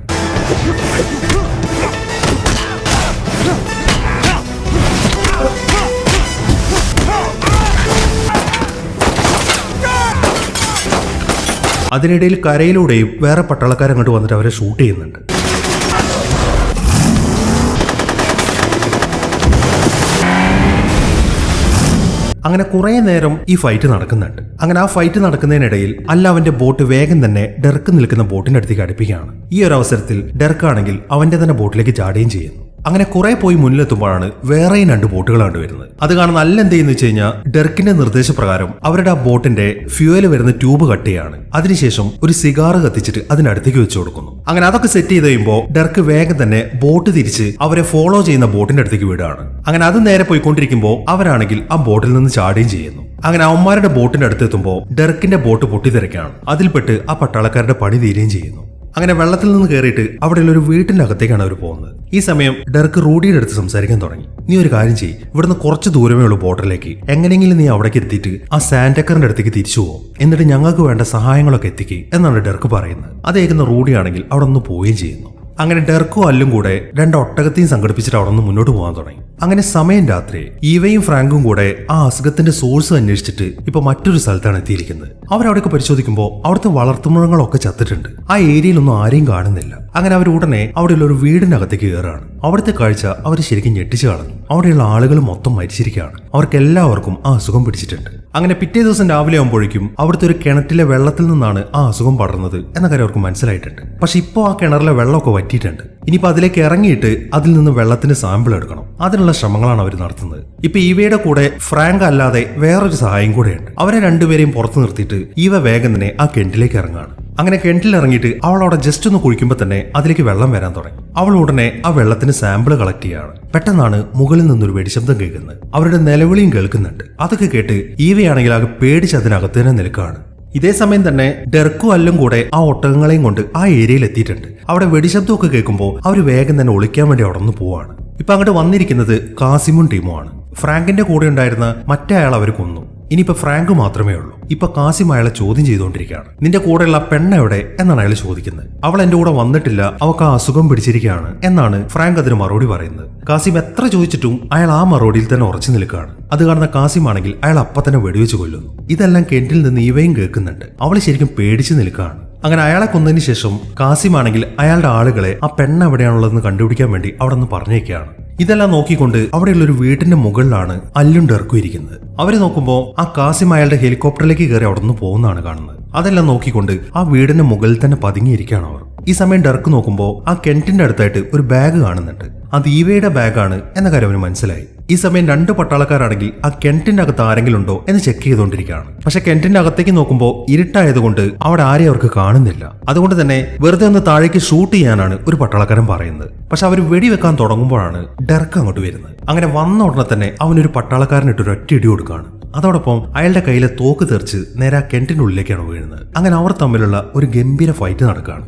അതിനിടയിൽ കരയിലൂടെയും വേറെ പട്ടാളക്കാരങ്ങോട്ട് വന്നിട്ട് അവരെ ഷൂട്ട് ചെയ്യുന്നുണ്ട്. അങ്ങനെ കുറെ നേരം ഈ ഫൈറ്റ് നടക്കുന്നുണ്ട്. അങ്ങനെ ആ ഫൈറ്റ് നടക്കുന്നതിനിടയിൽ അല്ല അവന്റെ ബോട്ട് വേഗം തന്നെ ഡെർക്ക് നിൽക്കുന്ന ബോട്ടിന്റെ അടുത്തേക്ക് അടുപ്പിക്കുകയാണ്. ഈ ഒരു അവസരത്തിൽ ഡെർക്ക് ആണെങ്കിൽ അവന്റെ തന്നെ ബോട്ടിലേക്ക് ചാടുകയും ചെയ്യുന്നു. അങ്ങനെ കുറെ പോയി മുന്നിലെത്തുമ്പോഴാണ് വേറെയും രണ്ട് ബോട്ടുകളാണ് വരുന്നത്. അത് കാണുന്ന അല്ല എന്ത് ചെയ്യുന്ന വെച്ച് കഴിഞ്ഞാൽ ഡെർക്കിന്റെ നിർദ്ദേശപ്രകാരം അവരുടെ ആ ബോട്ടിന്റെ ഫ്യൂവൽ വരുന്ന ട്യൂബ് കട്ട് ചെയ്യാണ് അതിനുശേഷം ഒരു സിഗാറ് കത്തിച്ചിട്ട് അതിനടുത്തേക്ക് വെച്ചു കൊടുക്കുന്നു. അങ്ങനെ അതൊക്കെ സെറ്റ് ചെയ്ത് കഴിയുമ്പോൾ ഡെർക്ക് വേഗം തന്നെ ബോട്ട് തിരിച്ച് അവരെ ഫോളോ ചെയ്യുന്ന ബോട്ടിന്റെ അടുത്തേക്ക് വിടുകയാണ്. അങ്ങനെ അത് നേരെ പോയിക്കൊണ്ടിരിക്കുമ്പോൾ അവരാണെങ്കിൽ ആ ബോട്ടിൽ നിന്ന് ചാടുകയും ചെയ്യുന്നു. അങ്ങനെ അവന്മാരുടെ ബോട്ടിന്റെ അടുത്തെത്തുമ്പോൾ ഡെർക്കിന്റെ ബോട്ട് പൊട്ടിത്തെറിക്കാണ് അതിൽപ്പെട്ട് ആ പട്ടാളക്കാരുടെ പണി തീരുകയും ചെയ്യുന്നു. അങ്ങനെ വെള്ളത്തിൽ നിന്ന് കയറിയിട്ട് അവിടെയുള്ള ഒരു വീട്ടിന്റെ അകത്തേക്കാണ് അവർ പോകുന്നത്. ഈ സമയം ഡെർക്ക് റൂഡിയുടെ അടുത്ത് സംസാരിക്കാൻ തുടങ്ങി. നീ ഒരു കാര്യം ചെയ്യ്. ഇവിടുന്ന് കുറച്ച് ദൂരമേ ഉള്ളൂ ബോർഡറിലേക്ക്. എങ്ങനെയെങ്കിലും നീ അവിടേക്ക് എത്തിയിട്ട് ആ സാന്റക്കറിന്റെ അടുത്തേക്ക് തിരിച്ചു പോകും എന്നിട്ട് ഞങ്ങൾക്ക് വേണ്ട സഹായങ്ങളൊക്കെ എത്തിക്കുക എന്നാണ് ഡെർക്ക് പറയുന്നത്. അതേക്കുന്ന റൂഡിയാണെങ്കിൽ അവിടെ ഒന്ന് പോവുകയും ചെയ്യുന്നു. അങ്ങനെ ഡെർക്കും അല്ലും കൂടെ രണ്ട് ഒട്ടകത്തെയും സംഘടിപ്പിച്ചിട്ട് അവിടെ നിന്ന് മുന്നോട്ട് പോകാൻ തുടങ്ങി. അങ്ങനെ സമയം രാത്രി ഈവയും ഫ്രാങ്കും കൂടെ ആ അസുഖത്തിന്റെ സോഴ്സ് അന്വേഷിച്ചിട്ട് ഇപ്പൊ മറ്റൊരു സ്ഥലത്താണ് എത്തിയിരിക്കുന്നത്. അവരവിടെയൊക്കെ പരിശോധിക്കുമ്പോൾ അവിടുത്തെ വളർത്തുമൃഗങ്ങളൊക്കെ ചത്തിട്ടുണ്ട്. ആ ഏരിയയിലൊന്നും ആരെയും കാണുന്നില്ല. അങ്ങനെ അവർ ഉടനെ അവിടെയുള്ള ഒരു വീടിനകത്തേക്ക് കയറാണ് അവിടുത്തെ കാഴ്ച അവർ ശരിക്കും ഞെട്ടിച്ചു കളഞ്ഞു. അവിടെയുള്ള ആളുകൾ മൊത്തം മരിച്ചിരിക്കുകയാണ്. അവർക്ക് എല്ലാവർക്കും ആ അസുഖം പിടിച്ചിട്ടുണ്ട്. അങ്ങനെ പിറ്റേ ദിവസം രാവിലെ ആകുമ്പോഴേക്കും അവിടുത്തെ ഒരു കിണറ്റിലെ വെള്ളത്തിൽ നിന്നാണ് ആ അസുഖം പടർന്നത് എന്ന കാര്യം അവർക്ക് മനസ്സിലായിട്ടുണ്ട്. പക്ഷെ ഇപ്പോൾ ആ കിണറിലെ വെള്ളമൊക്കെ വറ്റിയിട്ടുണ്ട്. ഇനിയിപ്പോൾ അതിലേക്ക് ഇറങ്ങിയിട്ട് അതിൽ നിന്ന് വെള്ളത്തിന്റെ സാമ്പിൾ എടുക്കണം. അതിനുള്ള ശ്രമങ്ങളാണ് അവർ നടത്തുന്നത്. ഇപ്പൊ ഈവയുടെ കൂടെ ഫ്രാങ്ക് അല്ലാതെ വേറൊരു സഹായം കൂടെയുണ്ട്. അവരെ രണ്ടുപേരെയും പുറത്തു നിർത്തിയിട്ട് ഈവ വേഗം തന്നെ ആ കെന്റിലേക്ക് ഇറങ്ങാണ് അങ്ങനെ കിണറ്റിൽ ഇറങ്ങിയിട്ട് അവൾ അവിടെ ജസ്റ്റ് ഒന്ന് കുഴിക്കുമ്പോൾ തന്നെ അതിലേക്ക് വെള്ളം വരാൻ തുടങ്ങി. അവൾ ഉടനെ ആ വെള്ളത്തിന് സാമ്പിൾ കളക്ട് ചെയ്യാണ് പെട്ടെന്നാണ് മുകളിൽ നിന്നൊരു വെടിശബ്ദം കേൾക്കുന്നത്. അവരുടെ നിലവിളിയും കേൾക്കുന്നുണ്ട്. അതൊക്കെ കേട്ട് ഈവയാണെങ്കിൽ ആകെ പേടിച്ച് അതിനകത്ത് തന്നെ നിൽക്കുകയാണ്. ഇതേ സമയം തന്നെ ഡെർക്കും അല്ലും കൂടെ ആ ഒട്ടകങ്ങളെയും കൊണ്ട് ആ ഏരിയയിൽ എത്തിയിട്ടുണ്ട്. അവിടെ വെടിശബ്ദമൊക്കെ കേൾക്കുമ്പോൾ അവർ വേഗം തന്നെ ഒളിക്കാൻ വേണ്ടി അവിടെ നിന്ന് പോവാണ്. ഇപ്പൊ അങ്ങോട്ട് വന്നിരിക്കുന്നത് കാസിമും ടീമുമാണ്. ഫ്രാങ്കിന്റെ കൂടെ ഉണ്ടായിരുന്ന മറ്റേ അയാൾ അവർ കൊന്നു. ഇനിയിപ്പോ ഫ്രാങ്ക് മാത്രമേ ഉള്ളൂ. ഇപ്പൊ കാസിം അയാളെ ചോദ്യം ചെയ്തുകൊണ്ടിരിക്കുകയാണ് നിന്റെ കൂടെയുള്ള പെണ്ണ എവിടെ? എന്നാണ് അയാൾ ചോദിക്കുന്നത്. അവൾ എന്റെ കൂടെ വന്നിട്ടില്ല. അവൾക്ക് ആ അസുഖം പിടിച്ചിരിക്കുകയാണ്. എന്നാണ് ഫ്രാങ്ക് അതിന് മറുപടി പറയുന്നത്. കാസിം എത്ര ചോദിച്ചിട്ടും അയാൾ ആ മറുപടിയിൽ തന്നെ ഉറച്ചു നിൽക്കുകയാണ്. അത് കാണുന്ന കാസിം ആണെങ്കിൽ അയാൾ അപ്പൊ തന്നെ വെടിവെച്ച് കൊല്ലുന്നു. ഇതെല്ലാം കെന്റിൽ നിന്ന് ഇവയും കേൾക്കുന്നുണ്ട്. അവൾ ശരിക്കും പേടിച്ചു നിൽക്കുകയാണ്. അങ്ങനെ അയാളെ കൊന്നതിന് ശേഷം കാസിം ആണെങ്കിൽ അയാളുടെ ആളുകളെ ആ പെണ്ണ് എവിടെയാണുള്ളതെന്ന് കണ്ടുപിടിക്കാൻ വേണ്ടി അവിടെ നിന്ന് പറഞ്ഞേക്കാണ് ഇതെല്ലാം നോക്കിക്കൊണ്ട് അവിടെയുള്ള ഒരു വീട്ടിന്റെ മുകളിലാണ് അല്ലും ഡെർക്കും ഇരിക്കുന്നത് അവർ നോക്കുമ്പോൾ ആ കാസിം അയാളുടെ ഹെലികോപ്റ്ററിലേക്ക് കയറി അവിടെ നിന്ന് പോകുന്നതാണ് കാണുന്നത്. അതെല്ലാം നോക്കിക്കൊണ്ട് ആ വീടിന്റെ മുകളിൽ തന്നെ പതുങ്ങിയിരിക്കുകയാണ് അവർ. ഈ സമയം ഡർക്ക് നോക്കുമ്പോൾ ആ കെന്റിന്റെ അടുത്തായിട്ട് ഒരു ബാഗ് കാണുന്നുണ്ട്. അത് ഈവയുടെ ബാഗാണ് എന്ന കാര്യം അവന് മനസ്സിലായി. ഈ സമയം രണ്ട് പട്ടാളക്കാരാണെങ്കിൽ ആ കെന്റിന്റെ അകത്ത് ആരെങ്കിലും ഉണ്ടോ എന്ന് ചെക്ക് ചെയ്തുകൊണ്ടിരിക്കുകയാണ്. പക്ഷെ കെന്റിന്റെ അകത്തേക്ക് നോക്കുമ്പോൾ ഇരുട്ടായതുകൊണ്ട് അവിടെ ആരെയും അവർക്ക് കാണുന്നില്ല. അതുകൊണ്ട് തന്നെ വെറുതെ ഒന്ന് താഴേക്ക് ഷൂട്ട് ചെയ്യാനാണ് ഒരു പട്ടാളക്കാരൻ പറയുന്നത്. പക്ഷെ അവർ വെടിവെക്കാൻ തുടങ്ങുമ്പോഴാണ് ഡർക്ക് അങ്ങോട്ട് വരുന്നത്. അങ്ങനെ വന്ന ഉടനെ തന്നെ അവനൊരു പട്ടാളക്കാരനിട്ട് ഒരു ഒറ്റ ഇടി കൊടുക്കുകയാണ്. അതോടൊപ്പം അയാളുടെ കയ്യിലെ തോക്ക് തെറിച്ച് നേരെ കെന്റിന്റെ ഉള്ളിലേക്കാണ് വീഴുന്നത്. അങ്ങനെ അവർ തമ്മിലുള്ള ഒരു ഗംഭീര ഫൈറ്റ് നടക്കുകയാണ്.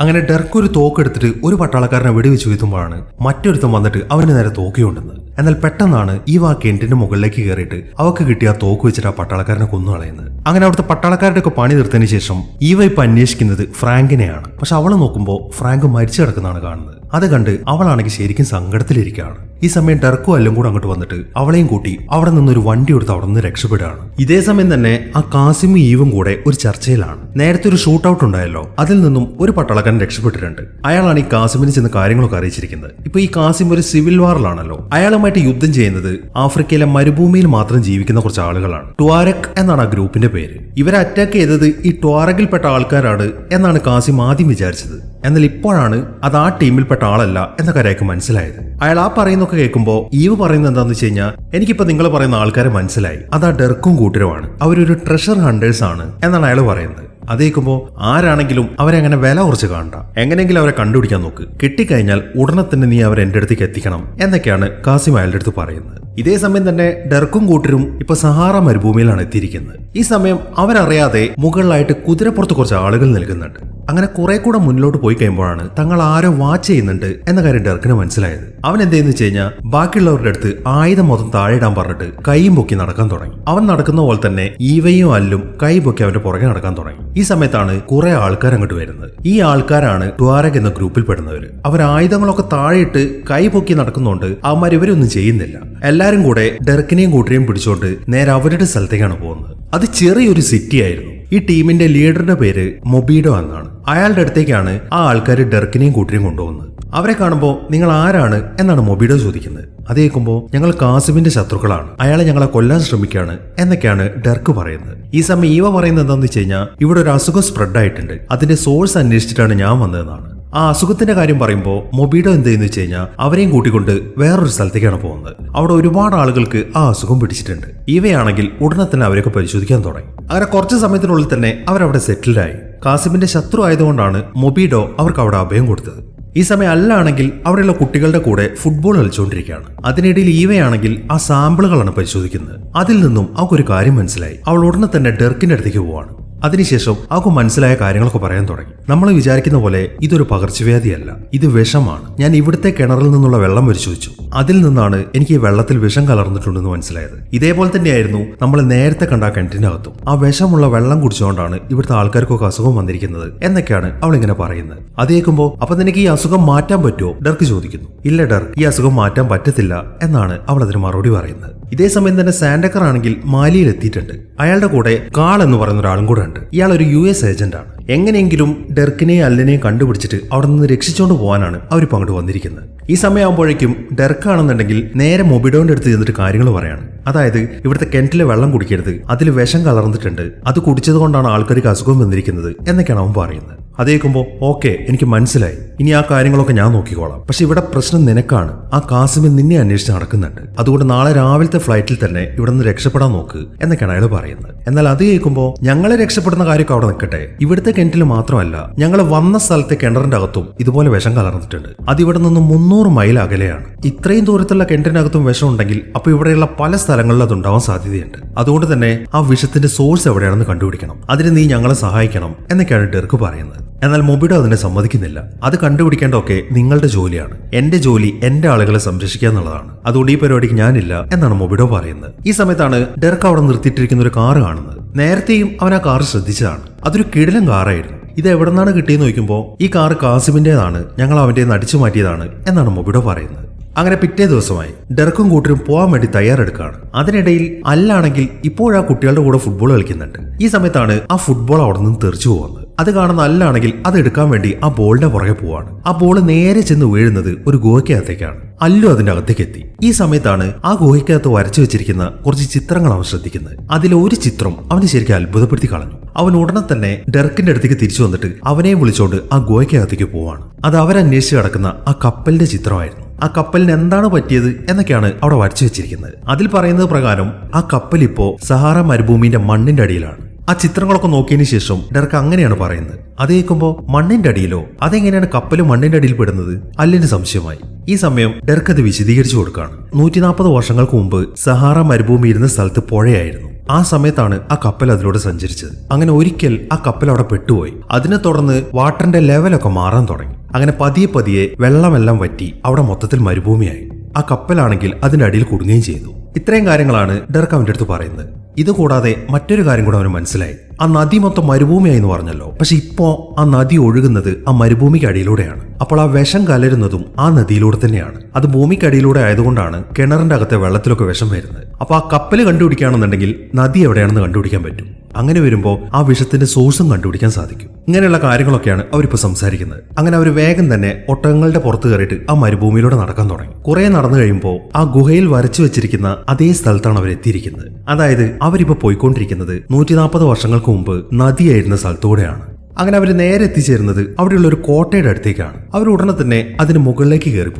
അങ്ങനെ ഡെർക്ക് ഒരു തോക്കെടുത്തിട്ട് ഒരു പട്ടാളക്കാരനെ വെടിവെച്ച് വീഴ്ത്തുമ്പോഴാണ് മറ്റൊരുത്തം വന്നിട്ട് അവന് നേരെ തോക്കിയുണ്ടെന്ന് എന്നാൽ പെട്ടെന്നാണ് ഈ വാ കെന്റിന്റെ മുകളിലേക്ക് കയറിയിട്ട് അവക്ക് കിട്ടിയ തോക്ക് വെച്ചിട്ട് ആ പട്ടാളക്കാരനെ കൊന്നു കളയുന്നത്. അങ്ങനെ അവിടുത്തെ പട്ടാളക്കാരുടെ ഒക്കെ പണി തീർത്തതിന് ശേഷം ഈ വൈപ്പ് അന്വേഷിക്കുന്നത് ഫ്രാങ്കിനെയാണ്. പക്ഷെ അവളെ നോക്കുമ്പോൾ ഫ്രാങ്ക് മരിച്ചു കിടക്കുന്നതാണ് കാണുന്നത്. അത് കണ്ട് അവളാണെങ്കിൽ ശരിക്കും സങ്കടത്തിലിരിക്കുകയാണ്. ഈ സമയം ടെർക്കോ അല്ലും കൂടെ അങ്ങോട്ട് വന്നിട്ട് അവളെയും കൂട്ടി അവിടെ നിന്നൊരു വണ്ടി എടുത്ത് അവിടെ നിന്ന് രക്ഷപ്പെടുകയാണ്. ഇതേ സമയം തന്നെ ആ കാസിമും ഈവും കൂടെ ഒരു ചർച്ചയിലാണ്. നേരത്തെ ഒരു ഷൂട്ട് ഔട്ട് ഉണ്ടായല്ലോ. അതിൽ നിന്നും ഒരു പട്ടാളക്കാരൻ രക്ഷപ്പെട്ടിട്ടുണ്ട്. അയാളാണ് ഈ കാസിമിന് ചെന്ന് കാര്യങ്ങളൊക്കെ അറിയിച്ചിരിക്കുന്നത്. ഇപ്പൊ ഈ കാസിം ഒരു സിവിൽ വാറിലാണല്ലോ അയാളുമായിട്ട് യുദ്ധം ചെയ്യുന്നത് ആഫ്രിക്കയിലെ മരുഭൂമിയിൽ മാത്രം ജീവിക്കുന്ന കുറച്ച് ആളുകളാണ്. ട്വാരക് എന്നാണ് ആ ഗ്രൂപ്പിന്റെ പേര്. ഇവരെ അറ്റാക്ക് ചെയ്തത് ഈ ട്വാരകിൽപ്പെട്ട ആൾക്കാരാണ് എന്നാണ് കാസിം ആദ്യം വിചാരിച്ചത്. എന്നാൽ ഇപ്പോഴാണ് അത് ആ ടീമിൽപ്പെട്ട ആളല്ല എന്ന കാര്യം മനസ്സിലായത്. അയാൾ ആ പറയുന്നൊക്കെ കേൾക്കുമ്പോൾ ഈവ് പറയുന്നത് എന്താണെന്ന് വെച്ച് കഴിഞ്ഞാൽ എനിക്കിപ്പോൾ നിങ്ങൾ പറയുന്ന ആൾക്കാരെ മനസ്സിലായി. അത് ആ ഡെർക്കും കൂട്ടരുമാണ് അവരൊരു ട്രഷർ ഹണ്ടേഴ്സ് ആണ് എന്നാണ് അയാൾ പറയുന്നത്. അത് കേൾക്കുമ്പോൾ ആരാണെങ്കിലും അവരെ അങ്ങനെ വില കുറച്ച് കാണണ്ട. എങ്ങനെയെങ്കിലും അവരെ കണ്ടുപിടിക്കാൻ നോക്ക്. കിട്ടിക്കഴിഞ്ഞാൽ ഉടനെ തന്നെ നീ അവരെ എന്റെ അടുത്തേക്ക് എത്തിക്കണം എന്നൊക്കെയാണ് കാസിം അയാളുടെ അടുത്ത് പറയുന്നത്. ഇതേ സമയം തന്നെ ഡെർക്കും കൂട്ടരും ഇപ്പൊ സഹാറ മരുഭൂമിയിലാണ് എത്തിയിരിക്കുന്നത്. ഈ സമയം അവരറിയാതെ മുകളിലായിട്ട് കുതിരപ്പുറത്ത് കുറച്ച് ആളുകൾ നിൽക്കുന്നുണ്ട്. അങ്ങനെ കുറെ കൂടെ മുന്നിലോട്ട് പോയി കഴിയുമ്പോഴാണ് തങ്ങൾ ആരോ വാച്ച് ചെയ്യുന്നുണ്ട് എന്ന കാര്യം ഡെർക്കിന് മനസ്സിലായത്. അവൻ എന്തെന്ന് വെച്ച് കഴിഞ്ഞാൽ ബാക്കിയുള്ളവരുടെ അടുത്ത് ആയുധം മൊത്തം താഴെയിടാൻ പറഞ്ഞിട്ട് കൈയും പൊക്കി നടക്കാൻ തുടങ്ങി. അവൻ നടക്കുന്ന പോലെ തന്നെ ഈവയും അല്ലും കൈ പൊക്കി അവന്റെ പുറകെ നടക്കാൻ തുടങ്ങി. ഈ സമയത്താണ് കുറെ ആൾക്കാർ അങ്ങോട്ട് വരുന്നത്. ഈ ആൾക്കാരാണ് ട്വാരക് എന്ന ഗ്രൂപ്പിൽ പെടുന്നവർ അവർ ആയുധങ്ങളൊക്കെ താഴെയിട്ട് കൈ പൊക്കി നടക്കുന്നതുകൊണ്ട് അവന്മാർ ഇവരൊന്നും ചെയ്യുന്നില്ല. എല്ലാരും കൂടെ ഡെർക്കിനെയും കൂട്ടരെയും പിടിച്ചോണ്ട് നേരെ അവരുടെ സ്ഥലത്തേക്കാണ് പോകുന്നത്. അത് ചെറിയൊരു സിറ്റി ആയിരുന്നു. ഈ ടീമിന്റെ ലീഡറുടെ പേര് മൊബീഡോ എന്നാണ്. അയാളുടെ അടുത്തേക്കാണ് ആ ആൾക്കാർ ഡെർക്കിനെയും കൂട്ടരെയും കൊണ്ടുപോകുന്നത്. അവരെ കാണുമ്പോൾ നിങ്ങൾ ആരാണ്? എന്നാണ് മൊബീഡോ ചോദിക്കുന്നത്. അത് കേൾക്കുമ്പോൾ ഞങ്ങൾ കാസിമിന്റെ ശത്രുക്കളാണ്. അയാളെ ഞങ്ങളെ കൊല്ലാൻ ശ്രമിക്കുകയാണ് എന്നൊക്കെയാണ് ഡെർക്ക് പറയുന്നത്. ഈ സമയം ഈവ പറയുന്നത് എന്താണെന്ന് വെച്ച് കഴിഞ്ഞാൽ ഇവിടെ ഒരു അസുഖം സ്പ്രെഡ് ആയിട്ടുണ്ട്. അതിന്റെ സോഴ്സ് അന്വേഷിച്ചിട്ടാണ് ഞാൻ വന്നതെന്നാണ്. ആ അസുഖത്തിന്റെ കാര്യം പറയുമ്പോൾ മൊബീഡോ എന്ത് ചെയ്യുന്നു വെച്ച് കഴിഞ്ഞാൽ അവരെയും കൂട്ടിക്കൊണ്ട് വേറൊരു സ്ഥലത്തേക്കാണ് പോകുന്നത്. അവിടെ ഒരുപാട് ആളുകൾക്ക് ആ അസുഖം പിടിച്ചിട്ടുണ്ട്. ഇവയാണെങ്കിൽ ഉടനെ തന്നെ അവരൊക്കെ പരിശോധിക്കാൻ തുടങ്ങി. അങ്ങനെ കുറച്ച് സമയത്തിനുള്ളിൽ തന്നെ അവരവിടെ സെറ്റിൽഡായി. കാസിമിന്റെ ശത്രു ആയതുകൊണ്ടാണ് മൊബീഡോ അവർക്ക് അവിടെ അഭയം കൊടുത്തത്. ഈ സമയം അല്ലാണെങ്കിൽ അവിടെയുള്ള കുട്ടികളുടെ കൂടെ ഫുട്ബോൾ കളിച്ചുകൊണ്ടിരിക്കുകയാണ്. അതിനിടയിൽ ഈവയാണെങ്കിൽ ആ സാമ്പിളുകളാണ് പരിശോധിക്കുന്നത്. അതിൽ നിന്നും അവൾക്കൊരു കാര്യം മനസ്സിലായി. അവൾ ഉടനെ തന്നെ ഡെർക്കിന്റെ അടുത്തേക്ക് പോവാണ്. അതിനുശേഷം അവൾക്ക് മനസ്സിലായ കാര്യങ്ങളൊക്കെ പറയാൻ തുടങ്ങി. നമ്മൾ വിചാരിക്കുന്ന പോലെ ഇതൊരു പകർച്ചവ്യാധിയല്ല. ഇത് വിഷമാണ്. ഞാൻ ഇവിടുത്തെ കിണറിൽ നിന്നുള്ള വെള്ളം പരിശോധിച്ചു. അതിൽ നിന്നാണ് എനിക്ക് ഈ വെള്ളത്തിൽ വിഷം കലർന്നിട്ടുണ്ടെന്ന് മനസ്സിലായത്. ഇതേപോലെ തന്നെയായിരുന്നു നമ്മൾ നേരത്തെ കണ്ട കിണറ്റിനകത്തും. ആ വിഷമുള്ള വെള്ളം കുടിച്ചുകൊണ്ടാണ് ഇവിടുത്തെ ആൾക്കാർക്കൊക്കെ അസുഖം വന്നിരിക്കുന്നത് എന്നൊക്കെയാണ് അവൾ ഇങ്ങനെ പറയുന്നത്. അത് കേൾക്കുമ്പോൾ അപ്പൊ നിനക്ക് ഈ അസുഖം മാറ്റാൻ പറ്റുമോ ഡർക്ക് ചോദിക്കുന്നു. ഇല്ല ഡർക്ക്. ഈ അസുഖം മാറ്റാൻ പറ്റത്തില്ല എന്നാണ് അവൾ അതിന് മറുപടി പറയുന്നത്. ഇതേ സമയം തന്നെ സാൻഡക്കർ ആണെങ്കിൽ മാലിയിൽ എത്തിയിട്ടുണ്ട് അയാളുടെ കൂടെ കാൾ എന്ന് പറയുന്ന ഒരാളും കൂടെ ഉണ്ട്. ഇയാൾ ഒരു യു എസ് ഏജന്റ് ആണ് എങ്ങനെയെങ്കിലും ഡെർക്കിനെ അല്ലനെ കണ്ടുപിടിച്ചിട്ട് അവിടെ നിന്ന് രക്ഷിച്ചുകൊണ്ട് പോകാനാണ് അവരിപ്പോൾ അങ്ങോട്ട് വന്നിരിക്കുന്നത്. ഈ സമയമാകുമ്പോഴേക്കും ഡെർക്കാണെന്നുണ്ടെങ്കിൽ നേരെ മൊബിഡോന്റെ അടുത്ത് ചെന്നിട്ട് കാര്യങ്ങൾ പറയാണ്. അതായത് ഇവിടുത്തെ കിണറ്റിലെ വെള്ളം കുടിക്കരുത് അതിൽ വിഷം കലർന്നിട്ടുണ്ട് അത് കുടിച്ചത് കൊണ്ടാണ് ആൾക്കാർക്ക് അസുഖം വന്നിരിക്കുന്നത് എന്നൊക്കെയാണ് അവൻ പറയുന്നത്. അതേക്കുമ്പോൾ ഓക്കെ എനിക്ക് മനസ്സിലായി. ഇനി ആ കാര്യങ്ങളൊക്കെ ഞാൻ നോക്കിക്കോളാം. പക്ഷെ ഇവിടെ പ്രശ്നം നിനക്കാണ്. ആ കാസിമിൽ നിന്നെ അന്വേഷിച്ച് നടക്കുന്നുണ്ട്. അതുകൊണ്ട് നാളെ രാവിലത്തെ ഫ്ലൈറ്റിൽ തന്നെ ഇവിടെ നിന്ന് രക്ഷപ്പെടാൻ നോക്ക് എന്നൊക്കെയാണ് അയാൾ പറയുന്നത്. എന്നാൽ അത് കേൾക്കുമ്പോൾ ഞങ്ങളെ രക്ഷപ്പെടുന്ന കാര്യമൊക്കെ അവിടെ നിൽക്കട്ടെ. ഇവിടുത്തെ കിണറ്റിൽ മാത്രമല്ല ഞങ്ങൾ വന്ന സ്ഥലത്തെ കിണറിന്റെ അകത്തും ഇതുപോലെ വിഷം കലർന്നിട്ടുണ്ട്. അത് ഇവിടെ നിന്ന് മുന്നൂറ് മൈൽ അകലെയാണ്. ഇത്രയും ദൂരത്തുള്ള കിണറ്റിനകത്തും വിഷം ഉണ്ടെങ്കിൽ അപ്പൊ ഇവിടെയുള്ള പല സ്ഥലങ്ങളിലും അത് ഉണ്ടാവാൻ സാധ്യതയുണ്ട്. അതുകൊണ്ട് തന്നെ ആ വിഷത്തിന്റെ സോഴ്സ് എവിടെയാണെന്ന് കണ്ടുപിടിക്കണം. അതിന് നീ ഞങ്ങളെ സഹായിക്കണം എന്നൊക്കെയാണ് ഡെർക്ക് പറയുന്നത്. എന്നാൽ മൊബിഡോ അതിനെ സമ്മതിക്കുന്നില്ല. അത് കണ്ടുപിടിക്കേണ്ടതൊക്കെ നിങ്ങളുടെ ജോലിയാണ്. എന്റെ ജോലി എന്റെ ആളുകളെ സംരക്ഷിക്കുക എന്നുള്ളതാണ്. അതുകൊണ്ട് ഈ പരിപാടിക്ക് ഞാനില്ല എന്നാണ് മൊബിഡോ പറയുന്നത്. ഈ സമയത്താണ് ഡെർക്ക് അവിടെ നിർത്തിയിട്ടിരിക്കുന്ന ഒരു കാറ് കാണുന്നത്. നേരത്തെയും അവൻ ആ കാർ ശ്രദ്ധിച്ചതാണ്. അതൊരു കിടിലൻ കാറായിരുന്നു. ഇത് എവിടെ നിന്നാണ് കിട്ടിയെന്ന് ചോദിക്കുമ്പോൾ ഈ കാർ കാസിമിന്റേതാണ് ഞങ്ങൾ അവന്റെ അടിച്ചു മാറ്റിയതാണ് എന്നാണ് മൊബിഡോ പറയുന്നത്. അങ്ങനെ പിറ്റേ ദിവസമായി ഡെറക്കും കൂട്ടരും പോകാൻ വേണ്ടി തയ്യാറെടുക്കുകയാണ് അതിനിടയിൽ അല്ലാണെങ്കിൽ ഇപ്പോഴാ കുട്ടികളുടെ കൂടെ ഫുട്ബോൾ കളിക്കുന്നുണ്ട്. ഈ സമയത്താണ് ആ ഫുട്ബോൾ അവിടെ നിന്ന് തെറിച്ചു പോകുന്നത്. അത് കാണുന്ന അല്ലാണെങ്കിൽ അത് എടുക്കാൻ വേണ്ടി ആ ബോളിന്റെ പുറകെ പോവാണ്. ആ ബോൾ നേരെ ചെന്ന് വീഴുന്നത് ഒരു ഗുഹയ്ക്കകത്തേക്കാണ് അല്ലു അതിന്റെ അകത്തേക്ക് എത്തി ഈ സമയത്താണ് ആ ഗുഹയ്ക്കകത്ത് വരച്ചു വെച്ചിരിക്കുന്ന കുറച്ച് ചിത്രങ്ങൾ അവൻ ശ്രദ്ധിക്കുന്നത്. അതിലെ ഒരു ചിത്രം അവന് ശരിക്കും അത്ഭുതപ്പെടുത്തി കളഞ്ഞു. അവൻ ഉടനെ തന്നെ ഡെർക്കിന്റെ അടുത്തേക്ക് തിരിച്ചു വന്നിട്ട് അവനെ വിളിച്ചോണ്ട് ആ ഗുഹയ്ക്കകത്തേക്ക് പോവാണ്. അത് അവരന്വേഷിച്ച് കിടക്കുന്ന ആ കപ്പലിന്റെ ചിത്രമായിരുന്നു. ആ കപ്പലിന് എന്താണ് പറ്റിയത് എന്നൊക്കെയാണ് അവിടെ വരച്ചു വെച്ചിരിക്കുന്നത്. അതിൽ പറയുന്നത് പ്രകാരം ആ കപ്പൽ ഇപ്പോ സഹാറ മരുഭൂമിന്റെ മണ്ണിന്റെ അടിയിലാണ്. ആ ചിത്രങ്ങളൊക്കെ നോക്കിയതിന് ശേഷം ഡെർക്ക് അങ്ങനെയാണ് പറയുന്നത്. അത് കേൾക്കുമ്പോൾ മണ്ണിന്റെ അടിയിലോ അതെങ്ങനെയാണ് കപ്പൽ മണ്ണിന്റെ അടിയിൽ പെടുന്നത്? അല്ലിന് സംശയമായി. ഈ സമയം ഡെർക്ക് അത് വിശദീകരിച്ചു കൊടുക്കുകയാണ് നൂറ്റി നാൽപ്പത് വർഷങ്ങൾക്ക് മുമ്പ് സഹാറ മരുഭൂമി ഇരുന്ന സ്ഥലത്ത് പുഴയായിരുന്നു. ആ സമയത്താണ് ആ കപ്പൽ അതിലൂടെ സഞ്ചരിച്ചത്. അങ്ങനെ ഒരിക്കൽ ആ കപ്പൽ അവിടെ പെട്ടുപോയി. അതിനെ തുടർന്ന് വാട്ടറിന്റെ ലെവലൊക്കെ മാറാൻ തുടങ്ങി. അങ്ങനെ പതിയെ പതിയെ വെള്ളമെല്ലാം വറ്റി അവിടെ മൊത്തത്തിൽ മരുഭൂമിയായി. ആ കപ്പലാണെങ്കിൽ അതിന്റെ അടിയിൽ കുടുങ്ങുകയും ചെയ്തു. ഇത്രയും കാര്യങ്ങളാണ് ഡെർക്ക് അവന്റെ അടുത്ത് പറയുന്നത്. ഇതുകൂടാതെ മറ്റൊരു കാര്യം കൂടെ അവന് മനസ്സിലായി. ആ നദി മൊത്തം മരുഭൂമിയായി എന്ന് പറഞ്ഞല്ലോ. പക്ഷെ ഇപ്പോ ആ നദി ഒഴുകുന്നത് ആ മരുഭൂമിക്ക് അടിയിലൂടെയാണ്. അപ്പോൾ ആ വിഷം കലരുന്നതും ആ നദിയിലൂടെ തന്നെയാണ്. അത് ഭൂമിക്കടിയിലൂടെ ആയതുകൊണ്ടാണ് കിണറിന്റെ അകത്തെ വെള്ളത്തിലൊക്കെ വിഷം വരുന്നത്. അപ്പൊ ആ കപ്പൽ കണ്ടുപിടിക്കുകയാണെന്നുണ്ടെങ്കിൽ നദി എവിടെയാണെന്ന് കണ്ടുപിടിക്കാൻ പറ്റും. അങ്ങനെ വരുമ്പോൾ ആ വിഷത്തിന്റെ സോഴ്സും കണ്ടുപിടിക്കാൻ സാധിക്കും. ഇങ്ങനെയുള്ള കാര്യങ്ങളൊക്കെയാണ് അവരിപ്പോൾ സംസാരിക്കുന്നത്. അങ്ങനെ അവർ വേഗം തന്നെ ഒട്ടകങ്ങളുടെ പുറത്ത് കയറിയിട്ട് ആ മരുഭൂമിയിലൂടെ നടക്കാൻ തുടങ്ങി. കുറെ നടന്നു കഴിയുമ്പോൾ ആ ഗുഹയിൽ വരച്ചു വെച്ചിരിക്കുന്ന അതേ സ്ഥലത്താണ് അവർ എത്തിയിരിക്കുന്നത്. അതായത് അവരിപ്പോൾ പോയിക്കൊണ്ടിരിക്കുന്നത് നൂറ്റി നാൽപ്പത് വർഷങ്ങൾക്ക് മുമ്പ് നദിയായിരുന്ന സ്ഥലത്തൂടെയാണ്. അങ്ങനെ അവർ നേരെ എത്തിച്ചേരുന്നത് അവിടെയുള്ള ഒരു കോട്ടയുടെ അടുത്തേക്കാണ്. അവർ ഉടനെ തന്നെ അതിന് മുകളിലേക്ക് കയറി